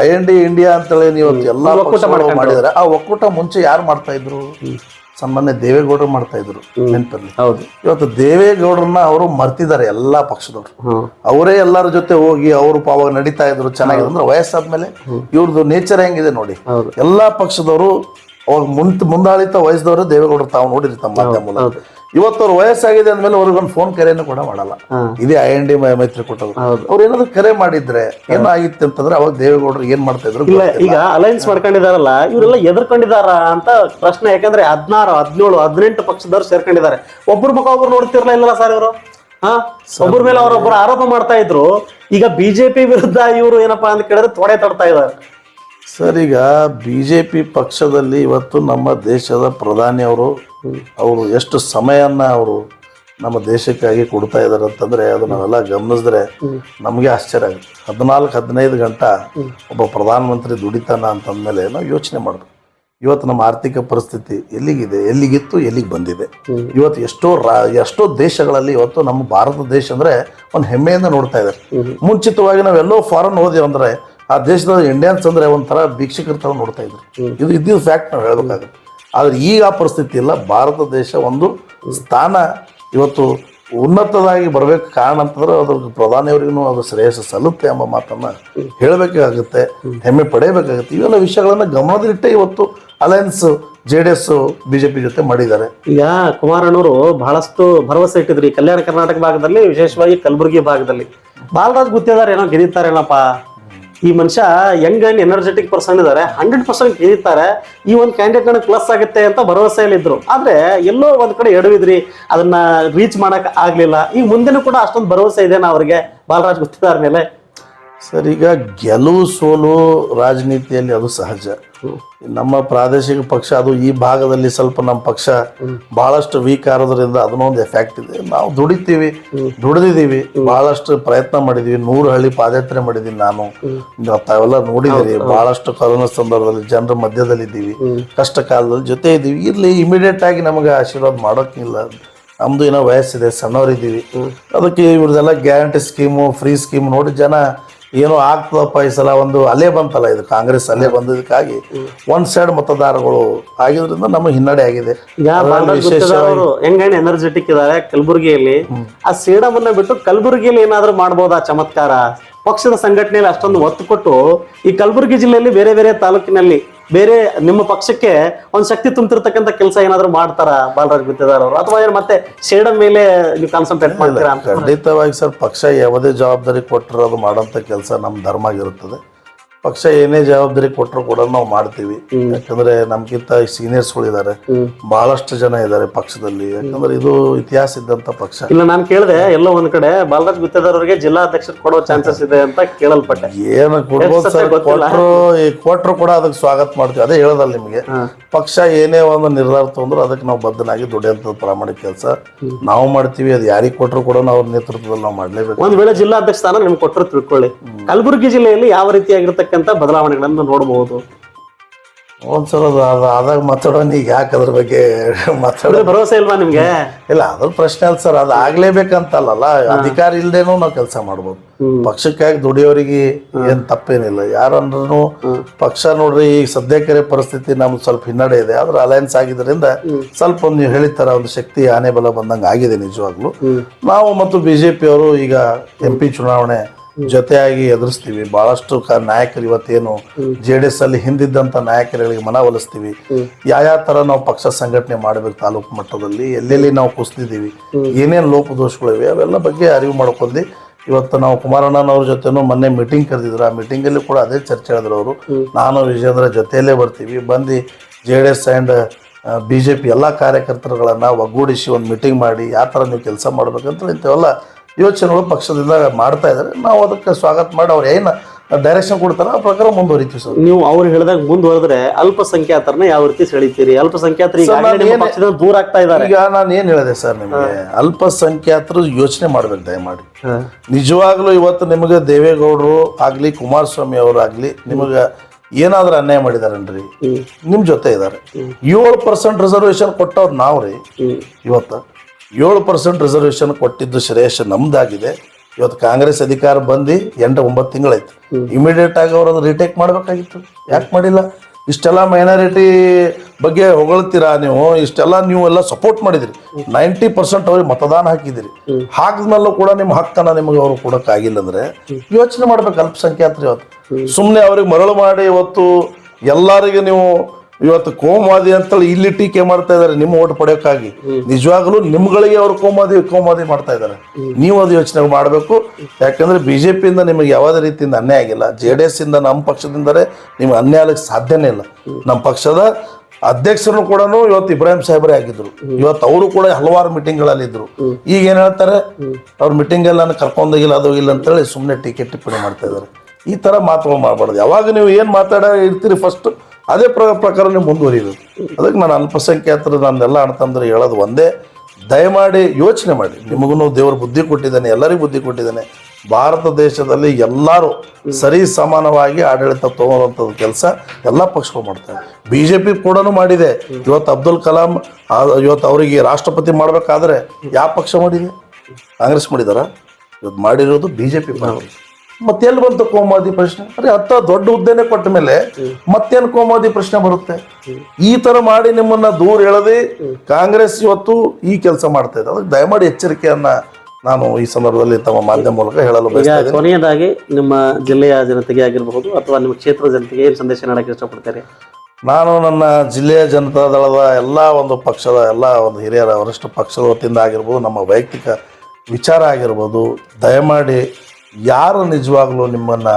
ಐ ಎನ್ ಡಿ ಇಂಡಿಯಾ ಅಂತೇಳಿ ನೀವು ಎಲ್ಲಾ ಒಕ್ಕೂಟ ಮಾಡಿದ್ರೆ ಆ ಒಕ್ಕೂಟ ಮುಂಚೆ ಯಾರು ಮಾಡ್ತಾ ಇದ್ರು? ಸಾಮಾನ್ಯ ದೇವೇಗೌಡರು ಮಾಡ್ತಾ ಇದ್ರು. ನೆನಪಲ್ಲಿ ಹೌದು. ಇವತ್ತು ದೇವೇಗೌಡರನ್ನ ಅವರು ಮರ್ತಿದ್ದಾರೆ ಎಲ್ಲಾ ಪಕ್ಷದವರು. ಅವರೇ ಎಲ್ಲರ ಜೊತೆ ಹೋಗಿ ಅವರು ಪಾವಾಗ ನಡೀತಾ ಇದ್ರು ಚೆನ್ನಾಗಿದೆ. ಅಂದ್ರೆ ವಯಸ್ಸಾದ್ಮೇಲೆ ಇವ್ರದ್ದು ನೇಚರ್ ಹೆಂಗಿದೆ ನೋಡಿ. ಎಲ್ಲಾ ಪಕ್ಷದವರು ಅವಾಗ ಮುಂತ್ ಮುಂದಾಳಿತ ವಯಸ್ಸದವರು ದೇವೇಗೌಡರು ತಾವು ನೋಡಿರಿ ತಮ್ಮ ಮಾಧ್ಯಮ. ಇವತ್ತು ಅವ್ರ ವಯಸ್ಸಾಗಿದೆ ಅಂದ್ಮೇಲೆ ಅವ್ರಿಗೊಂದು ಫೋನ್ ಕರೆಯನ್ನು ಕೂಡ ಮಾಡಲ್ಲ. ಇದೇ ಐ ಎನ್ ಡಿ ಮೈತ್ರಿ ಕೊಟ್ಟರು ಅವ್ರು ಏನಾದ್ರು ಕರೆ ಮಾಡಿದ್ರೆ ಏನಾಗಿತ್ತು ಅಂತಂದ್ರೆ ಅವಾಗ ದೇವೇಗೌಡರು ಏನ್ ಮಾಡ್ತಾ ಇದ್ರು ಇಲ್ಲ ಈಗ ಅಲೈನ್ಸ್ ಮಾಡ್ಕೊಂಡಿದಾರಲ್ಲ ಇವರೆಲ್ಲ ಎದುರ್ಕೊಂಡಿದಾರ ಅಂತ ಪ್ರಶ್ನೆ ಯಾಕಂದ್ರೆ ಹದಿನಾರು ಹದಿನೇಳು ಹದಿನೆಂಟು ಪಕ್ಷದವ್ರು ಸೇರ್ಕೊಂಡಿದ್ದಾರೆ. ಒಬ್ರು ಮುಖ ಒಬ್ರು ನೋಡ್ತಿರ್ಲ ಇಲ್ಲ ಸರ್ ಇವರು? ಹಾ? ಒಬ್ಬರ ಮೇಲೆ ಅವರೊಬ್ಬರು ಆರೋಪ ಮಾಡ್ತಾ ಇದ್ರು. ಈಗ ಬಿಜೆಪಿ ವಿರುದ್ಧ ಇವರು ಏನಪ್ಪಾ ಅಂತ ಕೇಳಿದ್ರೆ ತೊಡೆ ತಡ್ತಾ ಇದ್ದಾರೆ ಸರ್, ಈಗ ಪಿ ಪಕ್ಷದಲ್ಲಿ ಇವತ್ತು ನಮ್ಮ ದೇಶದ ಪ್ರಧಾನಿ ಅವರು ಅವರು ಎಷ್ಟು ಸಮಯನ್ನ ಅವರು ನಮ್ಮ ದೇಶಕ್ಕಾಗಿ ಕೊಡ್ತಾ ಇದ್ದಾರೆ ಅಂತಂದರೆ ಅದು ನಾವೆಲ್ಲ ಗಮನಿಸಿದ್ರೆ ನಮಗೆ ಆಶ್ಚರ್ಯ ಆಗುತ್ತೆ. ಹದಿನಾಲ್ಕು, ಹದಿನೈದು ಗಂಟೆ ಒಬ್ಬ ಪ್ರಧಾನಮಂತ್ರಿ ದುಡಿತಾನ ಅಂತಂದಮೇಲೆ ನಾವು ಯೋಚನೆ ಮಾಡಬೇಕು. ಇವತ್ತು ನಮ್ಮ ಆರ್ಥಿಕ ಪರಿಸ್ಥಿತಿ ಎಲ್ಲಿಗಿದೆ, ಎಲ್ಲಿಗಿತ್ತು, ಎಲ್ಲಿಗೆ ಬಂದಿದೆ? ಇವತ್ತು ಎಷ್ಟೋ ರಾ, ಎಷ್ಟೋ ದೇಶಗಳಲ್ಲಿ ಇವತ್ತು ನಮ್ಮ ಭಾರತ ದೇಶ ಅಂದ್ರೆ ಒಂದು ಹೆಮ್ಮೆಯಿಂದ ನೋಡ್ತಾ ಇದ್ದಾರೆ. ಮುಂಚಿತವಾಗಿ ನಾವೆಲ್ಲೋ ಫಾರನ್ ಹೋದ್ವಿ ಅಂದ್ರೆ ಆ ದೇಶದ ಇಂಡಿಯನ್ಸ್ ಅಂದ್ರೆ ಒಂಥರ ಭಿಕ್ಷಕರ ಥರ ನೋಡ್ತಾ ಇದ್ರು. ಇದು ಇದ್ದಿದ್ದು ಫ್ಯಾಕ್ಟ್ ನಾವು ಹೇಳಬೇಕಾಗುತ್ತೆ. ಆದರೆ ಈಗ ಆ ಪರಿಸ್ಥಿತಿ ಇಲ್ಲ. ಭಾರತ ದೇಶ ಒಂದು ಸ್ಥಾನ ಇವತ್ತು ಉನ್ನತದಾಗಿ ಬರಬೇಕು ಕಾರಣ ಅಂತಂದ್ರೆ ಅದ್ರ ಪ್ರಧಾನಿಯವರಿಗೂ ಅದು ಶ್ರೇಯಸ್ಸು ಸಲ್ಲುತ್ತೆ ಎಂಬ ಮಾತನ್ನು ಹೇಳಬೇಕಾಗುತ್ತೆ. ಹೆಮ್ಮೆ ಪಡೆಯಬೇಕಾಗುತ್ತೆ ಇವೆಲ್ಲ ವಿಷಯಗಳನ್ನು ಗಮನದಲ್ಲಿಟ್ಟೆ ಇವತ್ತು alliance J D S BJP ಜೊತೆ ಮಾಡಿದ್ದಾರೆ. ಈಗ ಕುಮಾರಣ್ಣವರು ಬಹಳಷ್ಟು ಭರವಸೆ ಇಟ್ಟಿದ್ರು. ಈ ಕಲ್ಯಾಣ ಕರ್ನಾಟಕ ಭಾಗದಲ್ಲಿ ವಿಶೇಷವಾಗಿ ಕಲಬುರಗಿ ಭಾಗದಲ್ಲಿ. ಬಾಲರಾಜ್ ಗುತ್ತಿದಾರ ಏನೋ ಗೆದಿತಾರೇನಪ್ಪ ಈ ಮನುಷ್ಯ ಯಂಗ್ ಅಂಡ್ ಎನರ್ಜೆಟಿಕ್ ಪರ್ಸನ್ ಇದಾರೆ. ಹಂಡ್ರೆಡ್ ಪರ್ಸೆಂಟ್ ಗೆದಿತಾರೆ ಈ ಒಂದು ಕ್ಯಾಂಡಿಡೇಟ್ ನನಗೆ ಪ್ಲಸ್ ಆಗುತ್ತೆ ಅಂತ ಭರವಸೆಯಲ್ಲಿದ್ದರು ಆದ್ರೆ ಎಲ್ಲೋ ಒಂದು ಕಡೆ ಎಡವಿದ್ರಿ, ಅದನ್ನ ರೀಚ್ ಮಾಡೋಕೆ ಆಗಲಿಲ್ಲ. ಈಗ ಮುಂದೆನೂ ಕೂಡ ಅಷ್ಟೊಂದು ಭರವಸೆ ಇದೆ ನಾ ಅವ್ರಿಗೆ. ಬಾಲರಾಜ್ ಗುತ್ತಿದಾರ ಮೇಲೆ. ಸರ್ ಈಗ ಗೆಲುವು ಸೋಲು ರಾಜನೀತಿಯಲ್ಲಿ ಅದು ಸಹಜ. ನಮ್ಮ ಪ್ರಾದೇಶಿಕ ಪಕ್ಷ ಅದು ಈ ಭಾಗದಲ್ಲಿ ಸ್ವಲ್ಪ ನಮ್ಮ ಪಕ್ಷ ಬಹಳಷ್ಟು ವೀಕ್ ಆರೋದ್ರಿಂದ ಅದನ್ನೊಂದು ಎಫೆಕ್ಟ್ ಇದೆ. ನಾವು ದುಡಿತೀವಿ ದುಡಿದಿದ್ದೀವಿ ಬಹಳಷ್ಟು ಪ್ರಯತ್ನ ಮಾಡಿದೀವಿ. ನೂರು ಹಳ್ಳಿ ಪಾದಯಾತ್ರೆ ಮಾಡಿದೀನಿ ನಾನು. ತಾವೆಲ್ಲ ನೋಡಿದಿರಿ ಬಹಳಷ್ಟು ಕೊರೋನಾ ಸಂದರ್ಭದಲ್ಲಿ ಜನರ ಮಧ್ಯದಲ್ಲಿ ಇದ್ದೀವಿ ಕಷ್ಟ ಕಾಲದಲ್ಲಿ ಜೊತೆ ಇದ್ದೀವಿ. ಇರ್ಲಿ ಇಮಿಡಿಯೇಟ್ ಆಗಿ ನಮಗೆ ಆಶೀರ್ವಾದ ಮಾಡೋಕ್ಕಿಲ್ಲ. ನಮ್ದು ಏನೋ ವಯಸ್ಸಿದೆ ಸಣ್ಣವರಿದ್ದೀವಿ. ಅದಕ್ಕೆ ಇವ್ರದೆಲ್ಲ ಗ್ಯಾರಂಟಿ ಸ್ಕೀಮು ಫ್ರೀ ಸ್ಕೀಮ್ ನೋಡಿ ಜನ ಏನೋ ಆಗ್ತದಪ್ಪ ಈ ಸಲ ಒಂದು ಅಲೆ ಬಂತಲ್ಲ ಇದು ಕಾಂಗ್ರೆಸ್ ಅಲೆ ಬಂದಿದ್ದಕ್ಕಾಗಿ ಒಂದ್ ಸೈಡ್ ಮತದಾರಗಳು ಆಗಿದ್ರಿಂದ ನಮ್ಮ ಹಿನ್ನಡೆ ಆಗಿದೆ. ಈಗ ಅವರು ಎನರ್ಜೆಟಿಕ್ ಇದಾರೆ ಕಲಬುರಗಿಯಲ್ಲಿ ಆ ಅನ್ನ ಬಿಟ್ಟು ಕಲಬುರಗಿಯಲ್ಲಿ ಏನಾದ್ರೂ ಮಾಡ್ಬೋದಾ ಚಮತ್ಕಾರ? ಪಕ್ಷದ ಸಂಘಟನೆಯಲ್ಲಿ ಅಷ್ಟೊಂದು ಒತ್ತು ಕೊಟ್ಟು ಈ ಕಲಬುರಗಿ ಜಿಲ್ಲೆಯಲ್ಲಿ ಬೇರೆ ಬೇರೆ ತಾಲೂಕಿನಲ್ಲಿ ಬೇರೆ ನಿಮ್ಮ ಪಕ್ಷಕ್ಕೆ ಒಂದು ಶಕ್ತಿ ತುಂಬಿರ್ತಕ್ಕಂಥ ಕೆಲಸ ಏನಾದರೂ ಮಾಡ್ತಾರ ಬಾಲರಾಜ್ ಬಿತ್ತದಾರ ಅವರು? ಅಥವಾ ಏನು ಮತ್ತೆ ಶೇಡನ್ ಮೇಲೆ ನೀವು ಕಾನ್ಸಂಟ್ರೇಟ್ ಮಾಡ್ತೀರಾ ಅಂತ? ಖಂಡಿತವಾಗಿ ಸರ್, ಪಕ್ಷ ಯಾವುದೇ ಜವಾಬ್ದಾರಿ ಕೊಟ್ಟರೆ ಅದು ಮಾಡೋಂಥ ಕೆಲಸ ನಮ್ಮ ಧರ್ಮ ಆಗಿರುತ್ತದೆ. ಪಕ್ಷ ಏನೇ ಜವಾಬ್ದಾರಿ ಕೊಟ್ಟರು ಕೂಡ ನಾವು ಮಾಡ್ತೀವಿ. ಯಾಕಂದ್ರೆ ನಮ್ಗಿಂತ ಸೀನಿಯರ್ಸ್ಗಳು ಇದ್ದಾರೆ ಬಹಳಷ್ಟು ಜನ ಇದ್ದಾರೆ ಪಕ್ಷದಲ್ಲಿ. ಯಾಕಂದ್ರೆ ಇದು ಇತಿಹಾಸ ಇದ್ದಂತ ಪಕ್ಷ. ಇಲ್ಲ ನಾನು ಕೇಳಿದೆ ಎಲ್ಲೋ ಒಂದ್ ಕಡೆ ಬಾಲರಾಜ್ ಗುತ್ತೇದಾರವರಿಗೆ ಜಿಲ್ಲಾಧ್ಯಕ್ಷರು ಕೊಡೋ ಚಾನ್ಸಸ್ ಇದೆ ಅಂತ ಕೇಳಲ್ಪಟ್ಟೆ. ಏನು ಕೊಡ್ಬೋದು ಈ ಸರ್. ಕೊಟ್ಟರು ಕೂಡ ಅದಕ್ಕೆ ಸ್ವಾಗತ ಮಾಡ್ತೀವಿ. ಅದೇ ಹೇಳೋದಲ್ಲ ನಿಮಗೆ. ಪಕ್ಷ ಏನೇ ಒಂದು ನಿರ್ಧಾರ ತಗೊಂಡ್ರು ಅದಕ್ಕೆ ನಾವು ಬದ್ಧನಾಗಿ ದುಡಿಯಂತ ಪ್ರಾಮಾಣಿಕ ಕೆಲಸ. ನಾವು ಮಾಡ್ತೀವಿ ಅದು ಯಾರಿಗೆ ಕೊಟ್ಟರು ಕೂಡ ನಾವು ಅವ್ರ ನೇತೃತ್ವದಲ್ಲಿ ನಾವು ಮಾಡಲೇಬೇಕು. ಒಂದ್ ವೇಳೆ ಜಿಲ್ಲಾಧ್ಯಕ್ಷ ಸ್ಥಾನ ನಿಮ್ಗೆ ಕೊಟ್ಟರು ತಿಳ್ಕೊಳ್ಳಿ. ಕಲಬುರಗಿ ಜಿಲ್ಲೆಯಲ್ಲಿ ಯಾವ ರೀತಿಯಾಗಿರ್ತಕ್ಕಂಥ ಬದಲಾವಣೆಗಳನ್ನು ನೋಡಬಹುದು. ಒಂದ್ಸಲ ಅದು ಮಾತಾಡೋಣ ಆದಾಗ ಮಾತಾಡೋಣ ಈಗ ಯಾಕೆ ಅದ್ರ ಬಗ್ಗೆ ಮಾತಾಡೋ ಭರವಸೆ ಇಲ್ವಾ ನಿಮ್ಗೆ? ಇಲ್ಲ ಅದ್ರ ಪ್ರಶ್ನೆ ಅಲ್ಲ ಸರ್ ಅದು ಆಗ್ಲೇಬೇಕಂತಲ್ಲ ಅಧಿಕಾರ ಇಲ್ಲದೇನೂ ನಾವು ಕೆಲಸ ಮಾಡ್ಬೋದು. ಪಕ್ಷಕ್ಕಾಗಿ ದುಡಿಯೋರಿಗೆ ಏನ್ ತಪ್ಪೇನಿಲ್ಲ. ಯಾರಂದ್ರೂ ಪಕ್ಷ ನೋಡ್ರಿ ಈಗ ಸದ್ಯಕ್ಕೆ ಪರಿಸ್ಥಿತಿ ನಮ್ದು ಸ್ವಲ್ಪ ಹಿನ್ನಡೆ ಇದೆ. ಆದ್ರೆ ಅಲಯನ್ಸ್ ಆಗಿದ್ರಿಂದ ಸ್ವಲ್ಪ ಒಂದು ನೀವು ಹೇಳಿತಾರ ಒಂದು ಶಕ್ತಿ ಆನೆ ಬಲ ಬಂದಂಗೆ ಆಗಿದೆ ನಿಜವಾಗ್ಲೂ. ನಾವು ಮತ್ತು ಬಿಜೆಪಿ ಅವರು ಈಗ ಎಂ ಪಿ ಚುನಾವಣೆ ಜೊತೆಯಾಗಿ ಎದುರಿಸ್ತೀವಿ. ಬಹಳಷ್ಟು ಕ ನಾಯಕರು ಇವತ್ತೇನು ಜೆ ಡಿ ಎಸ್ ಅಲ್ಲಿ ಹಿಂದಿದ್ದಂತ ನಾಯಕರುಗಳಿಗೆ ಮನವೊಲಿಸ್ತೀವಿ ಯಾವ ಯಾವ ತರ ನಾವು ಪಕ್ಷ ಸಂಘಟನೆ ಮಾಡಬೇಕು ತಾಲೂಕು ಮಟ್ಟದಲ್ಲಿ ಎಲ್ಲೆಲ್ಲಿ ನಾವು ಕುಸಿದಿದ್ದೀವಿ ಏನೇನು ಲೋಪದೋಷಗಳಿವೆ ಅವೆಲ್ಲ ಬಗ್ಗೆ ಅರಿವು ಮಾಡ್ಕೊಂಡು ಇವತ್ತು ನಾವು ಕುಮಾರಣ್ಣನವ್ರ ಜೊತೆನೂ ಮೊನ್ನೆ ಮೀಟಿಂಗ್ ಕರೆದಿದ್ರು. ಆ ಮೀಟಿಂಗಲ್ಲಿ ಕೂಡ ಅದೇ ಚರ್ಚೆ ಹೇಳಿದ್ರು ಅವರು. ನಾನು ವಿಜೇಂದ್ರ ಜೊತೆಯಲ್ಲೇ ಬರ್ತೀವಿ. ಬಂದು J D S and B J P ಎಲ್ಲ ಕಾರ್ಯಕರ್ತರುಗಳನ್ನು ಒಗ್ಗೂಡಿಸಿ ಒಂದು ಮೀಟಿಂಗ್ ಮಾಡಿ ಯಾವ ಥರ ನೀವು ಕೆಲಸ ಮಾಡ್ಬೇಕಂತ ಇಂಥವೆಲ್ಲ ಯೋಚನೆಗಳು ಪಕ್ಷದಿಂದ ಮಾಡ್ತಾ ಇದ್ದಾರೆ. ನಾವು ಅದಕ್ಕೆ ಸ್ವಾಗತ ಮಾಡಿ ಅವ್ರು ಏನು ಡೈರೆಕ್ಷನ್ ಕೊಡ್ತಾರೆ ಆ ಪ್ರಕಾರ ಮುಂದುವರಿತೀವಿ ಸರ್. ನೀವು ಅವ್ರು ಹೇಳಿದಾಗ ಮುಂದುವರೆದ್ರೆ ಅಲ್ಪಸಂಖ್ಯಾತರನ್ನ ಯಾವ ರೀತಿ ಸೆಳಿತೀರಿ? ಅಲ್ಪಸಂಖ್ಯಾತರು ಈಗ ದೂರ ಆಗ್ತಾ ಇದ್ದಾರೆ. ಈಗ ನಾನು ಏನು ಹೇಳಿದೆ ಸರ್ ನಿಮಗೆ? ಅಲ್ಪಸಂಖ್ಯಾತರು ಯೋಚನೆ ಮಾಡ್ಬೇಕು ದಯಮಾಡಿ. ನಿಜವಾಗ್ಲೂ ಇವತ್ತು ನಿಮಗೆ ದೇವೇಗೌಡರು ಆಗಲಿ ಕುಮಾರಸ್ವಾಮಿ ಅವರು ಆಗಲಿ ನಿಮಗೆ ಏನಾದರೂ ಅನ್ಯಾಯ ಮಾಡಿದಾರನ್ರಿ? ನಿಮ್ಮ ಜೊತೆ ಇದ್ದಾರೆ. ಏಳು ಪರ್ಸೆಂಟ್ ರಿಸರ್ವೇಶನ್ ಕೊಟ್ಟವ್ರು ನಾವು ರೀ ಇವತ್ತು ಏಳು ಪರ್ಸೆಂಟ್ ರಿಸರ್ವೇಷನ್ ಕೊಟ್ಟಿದ್ದು ಶ್ರೇಯಸ್ ನಮ್ದಾಗಿದೆ. ಇವತ್ತು ಕಾಂಗ್ರೆಸ್ ಅಧಿಕಾರ ಬಂದು ಎಂಟು ಒಂಬತ್ತು ತಿಂಗಳಾಯ್ತು. ಇಮಿಡಿಯೇಟ್ ಆಗಿ ಅವ್ರು ರಿಟೇಕ್ ಮಾಡಬೇಕಾಗಿತ್ತು. ಯಾಕೆ ಮಾಡಿಲ್ಲ? ಇಷ್ಟೆಲ್ಲ ಮೈನಾರಿಟಿ ಬಗ್ಗೆ ಹೊಗಳ್ತೀರಾ ನೀವು? ಇಷ್ಟೆಲ್ಲ ನೀವು ಎಲ್ಲ ಸಪೋರ್ಟ್ ಮಾಡಿದಿರಿ. ನೈಂಟಿ ಪರ್ಸೆಂಟ್ ಅವ್ರಿಗೆ ಮತದಾನ ಹಾಕಿದಿರಿ. ಹಾಕಿದ್ಮೇಲೂ ಕೂಡ ನಿಮ್ಮ ಹಕ್ಕನ್ನು ನಿಮಗೆ ಅವರು ಕೊಡೋಕ್ಕಾಗಿಲ್ಲ ಅಂದ್ರೆ ಯೋಚನೆ ಮಾಡ್ಬೇಕು ಅಲ್ಪಸಂಖ್ಯಾತರು ಇವತ್ತು. ಸುಮ್ಮನೆ ಅವ್ರಿಗೆ ಮರಳು ಮಾಡಿ ಇವತ್ತು ಎಲ್ಲರಿಗೂ ನೀವು ಇವತ್ತು ಕೋಮಾದಿ ಅಂತೇಳಿ ಇಲ್ಲಿ ಟೀಕೆ ಮಾಡ್ತಾ ಇದ್ದಾರೆ ನಿಮ್ಮ ಓಟ್ ಪಡೆಯೋಕ್ಕಾಗಿ. ನಿಜವಾಗ್ಲೂ ನಿಮ್ಗಳಿಗೆ ಅವ್ರು ಕೋಮಾದಿ ಕೋಮಾದಿ ಮಾಡ್ತಾ ಇದ್ದಾರೆ. ನೀವು ಅದು ಯೋಚನೆ ಮಾಡಬೇಕು. ಯಾಕಂದ್ರೆ ಬಿಜೆಪಿಯಿಂದ ನಿಮಗೆ ಯಾವುದೇ ರೀತಿಯಿಂದ ಅನ್ಯಾಯ ಆಗಿಲ್ಲ. ಜೆ ಡಿ ಎಸ್ ಇಂದ ನಮ್ಮ ಪಕ್ಷದಿಂದಲೇ ನಿಮ್ಗೆ ಅನ್ಯಾಯ ಆಗಕ್ಕೆ ಸಾಧ್ಯನೇ ಇಲ್ಲ. ನಮ್ಮ ಪಕ್ಷದ ಅಧ್ಯಕ್ಷರು ಕೂಡ ಇವತ್ತು ಇಬ್ರಾಹಿಂ ಸಾಹೇಬ್ರೆ ಆಗಿದ್ರು. ಇವತ್ತು ಅವರು ಕೂಡ ಹಲವಾರು ಮೀಟಿಂಗ್ಗಳಲ್ಲಿ ಇದ್ರು. ಈಗ ಏನ್ ಹೇಳ್ತಾರೆ? ಅವ್ರ ಮೀಟಿಂಗ್ ಎಲ್ಲ ಕರ್ಕೊಂಡೋಗಿಲ್ಲ ಅದು ಇಲ್ಲ ಅಂತೇಳಿ ಸುಮ್ಮನೆ ಟೀಕೆ ಟಿಪ್ಪಣಿ ಮಾಡ್ತಾ ಇದ್ದಾರೆ. ಈ ತರ ಮಾತುಗಳು ಮಾಡಬಾರ್ದು. ಯಾವಾಗ ನೀವು ಏನು ಮಾತಾಡ ಇರ್ತೀರಿ ಫಸ್ಟ್ ಅದೇ ಪ್ರ ಪ್ರಕಾರ ನೀವು ಮುಂದುವರಿಬೇಕು ಅದಕ್ಕೆ ನಾನು ಅಲ್ಪಸಂಖ್ಯಾತರು ನನ್ನೆಲ್ಲ ಅಣ್ತಂದ್ರೆ ಹೇಳೋದು ಒಂದೇ. ದಯಮಾಡಿ ಯೋಚನೆ ಮಾಡಿ. ನಿಮಗೂ ದೇವರು ಬುದ್ಧಿ ಕೊಟ್ಟಿದ್ದಾನೆ, ಎಲ್ಲರಿಗೂ ಬುದ್ಧಿ ಕೊಟ್ಟಿದ್ದಾನೆ. ಭಾರತ ದೇಶದಲ್ಲಿ ಎಲ್ಲರೂ ಸರಿ ಸಮಾನವಾಗಿ ಆಡಳಿತ ತಗೊಳ್ಳುವಂಥದ್ದು ಕೆಲಸ ಎಲ್ಲ ಪಕ್ಷಗಳು ಮಾಡ್ತಾರೆ. ಬಿ ಜೆ ಪಿ ಕೂಡ ಮಾಡಿದೆ. ಇವತ್ತು ಅಬ್ದುಲ್ ಕಲಾಂ ಇವತ್ತು ಅವರಿಗೆ ರಾಷ್ಟ್ರಪತಿ ಮಾಡಬೇಕಾದ್ರೆ ಯಾವ ಪಕ್ಷ ಮಾಡಿದೆ? ಕಾಂಗ್ರೆಸ್ ಮಾಡಿದಾರ? ಇವತ್ತು ಮಾಡಿರೋದು ಬಿ ಜೆ ಪಿ ಮತ್ತೆ ಎಲ್ಲಿ ಬಂತು ಕೋಮಾದಿ ಪ್ರಶ್ನೆ? ಅರೆ ಅತ್ತ ದೊಡ್ಡ ಹುದ್ದೆನೆ ಕೊಟ್ಟ ಮೇಲೆ ಮತ್ತೇನು ಕೋಮಾದಿ ಪ್ರಶ್ನೆ ಬರುತ್ತೆ? ಈ ತರ ಮಾಡಿ ನಿಮ್ಮನ್ನ ದೂರ ಎಳೆದಿ ಕಾಂಗ್ರೆಸ್ ಇವತ್ತು ಈ ಕೆಲಸ ಮಾಡ್ತಾ ಇದೆ. ಅದಕ್ಕೆ ದಯಮಾಡಿ ಎಚ್ಚರಿಕೆಯನ್ನ ನಾನು ಈ ಸಂದರ್ಭದಲ್ಲಿ ತಮ್ಮ ಮಾಧ್ಯಮ ಮೂಲಕ ಹೇಳಲು ಬಯಸ್ತೇನೆ ಕೊನೆಯದಾಗಿ ನಿಮ್ಮ ಜಿಲ್ಲೆಯ ಜನತೆಗೆ ಆಗಿರಬಹುದು ಅಥವಾ ನಿಮ್ಮ ಕ್ಷೇತ್ರದ ಜನತೆಗೆ ಏನು ಸಂದೇಶ ನೀಡಕ್ಕೆ ಇಷ್ಟಪಡ್ತಾರೆ? ನಾನು ನನ್ನ ಜಿಲ್ಲೆಯ ಜನತಾ ದಳದ ಎಲ್ಲ ಒಂದು ಪಕ್ಷದ ಎಲ್ಲ ಒಂದು ಹಿರಿಯರ ವರಿಷ್ಠ ಪಕ್ಷದ ವತಿಯಿಂದ ಆಗಿರ್ಬೋದು ನಮ್ಮ ವೈಯಕ್ತಿಕ ವಿಚಾರ ಆಗಿರ್ಬೋದು ದಯಮಾಡಿ ಯಾರು ನಿಜವಾಗ್ಲೂ ನಿಮ್ಮನ್ನು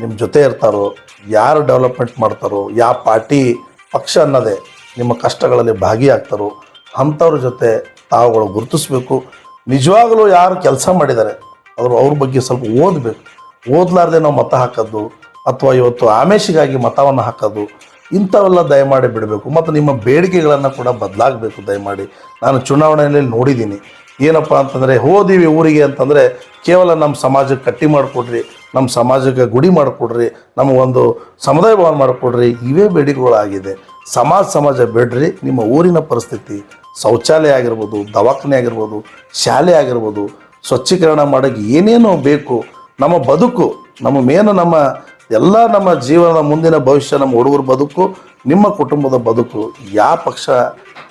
ನಿಮ್ಮ ಜೊತೆ ಇರ್ತಾರೋ, ಯಾರು ಡೆವಲಪ್ಮೆಂಟ್ ಮಾಡ್ತಾರೋ ಯಾವ ಪಾರ್ಟಿ ಪಕ್ಷ ಅನ್ನೋದೇ ನಿಮ್ಮ ಕಷ್ಟಗಳಲ್ಲಿ ಭಾಗಿಯಾಗ್ತಾರೋ, ಅಂಥವ್ರ ಜೊತೆ ತಾವುಗಳು ಗುರುತಿಸ್ಬೇಕು. ನಿಜವಾಗಲೂ ಯಾರು ಕೆಲಸ ಮಾಡಿದ್ದಾರೆ, ಅವರು ಅವ್ರ ಬಗ್ಗೆ ಸ್ವಲ್ಪ ಓದಬೇಕು. ಓದ್ಲಾರ್ದೆ ನಾವು ಮತ ಹಾಕೋದು ಅಥವಾ ಇವತ್ತು ಆಮೇಶಿಗಾಗಿ ಮತವನ್ನು ಹಾಕೋದು ಇಂಥವೆಲ್ಲ ದಯಮಾಡಿ ಬಿಡಬೇಕು. ಮತ್ತು ನಿಮ್ಮ ಬೇಡಿಕೆಗಳನ್ನು ಕೂಡ ಬದಲಾಗಬೇಕು, ದಯಮಾಡಿ. ನಾನು ಚುನಾವಣೆಯಲ್ಲಿ ನೋಡಿದ್ದೀನಿ. ಏನಪ್ಪ ಅಂತಂದರೆ ಹೋದಿವಿ ಊರಿಗೆ ಅಂತಂದರೆ ಕೇವಲ ನಮ್ಮ ಸಮಾಜಕ್ಕೆ ಕಟ್ಟಿ ಮಾಡಿಕೊಡ್ರಿ, ನಮ್ಮ ಸಮಾಜಕ್ಕೆ ಗುಡಿ ಮಾಡಿಕೊಡ್ರಿ ನಮಗೊಂದು ಸಮುದಾಯ ಭವನ ಮಾಡಿಕೊಡ್ರಿ, ಇವೇ ಬೇಡಿಕೆಗಳಾಗಿದೆ. ಸಮಾಜ ಸಮಾಜ ಬೇಡ್ರಿ, ನಿಮ್ಮ ಊರಿನ ಪರಿಸ್ಥಿತಿ ಶೌಚಾಲಯ ಆಗಿರ್ಬೋದು, ದವಾಖಾನೆ ಆಗಿರ್ಬೋದು, ಶಾಲೆ ಆಗಿರ್ಬೋದು, ಸ್ವಚ್ಛೀಕರಣ ಮಾಡೋಕ್ಕೆ ಏನೇನೋ ಬೇಕು, ನಮ್ಮ ಬದುಕು, ನಮ್ಮ ಮೇನು ನಮ್ಮ ಎಲ್ಲ ನಮ್ಮ ಜೀವನದ ಮುಂದಿನ ಭವಿಷ್ಯ, ನಮ್ಮ ಹುಡುಗರ ಬದುಕು, ನಿಮ್ಮ ಕುಟುಂಬದ ಬದುಕು, ಯಾವ ಪಕ್ಷ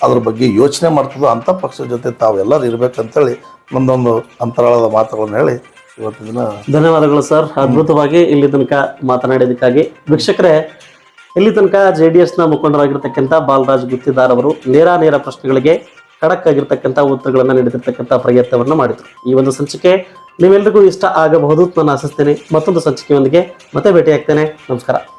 ಅದ್ರ ಬಗ್ಗೆ ಯೋಚನೆ ಮಾಡ್ತದೋ ಅಂಥ ಪಕ್ಷದ ಜೊತೆ ತಾವೆಲ್ಲರೂ ಇರ್ಬೇಕಂತೇಳಿ ಒಂದೊಂದು ಅಂತರಾಳದ ಮಾತುಗಳನ್ನು ಹೇಳಿ ಇವತ್ತಿನ ದಿನ ಧನ್ಯವಾದಗಳು ಸರ್. ಅದ್ಭುತವಾಗಿ ಇಲ್ಲಿ ತನಕ ಮಾತನಾಡಿದ್ದಕ್ಕಾಗಿ. ವೀಕ್ಷಕರೇ, ಇಲ್ಲಿ ತನಕ ಜೆ ಡಿ ಎಸ್ನ ಮುಖಂಡರಾಗಿರ್ತಕ್ಕಂಥ ಬಾಲರಾಜ್ ಗುತ್ತಿದಾರ್ ಅವರು ನೇರ ನೇರ ಪ್ರಶ್ನೆಗಳಿಗೆ ಖಡಕ್ ಆಗಿರ್ತಕ್ಕಂಥ ಉತ್ತರಗಳನ್ನು ನೀಡಿರ್ತಕ್ಕಂಥ ಪ್ರಯತ್ನವನ್ನು ಮಾಡಿದರು. ಈ ಒಂದು ಸಂಚಿಕೆ ನಿಮ್ಮೆಲ್ರಿಗೂ ಇಷ್ಟ ಆಗಬಹುದು ನಾನು ಆಶಿಸ್ತೇನೆ. ಮತ್ತೊಂದು ಸಂಚಿಕೆಯೊಂದಿಗೆ ಮತ್ತೆ ಭೇಟಿಯಾಗ್ತೇನೆ. ನಮಸ್ಕಾರ.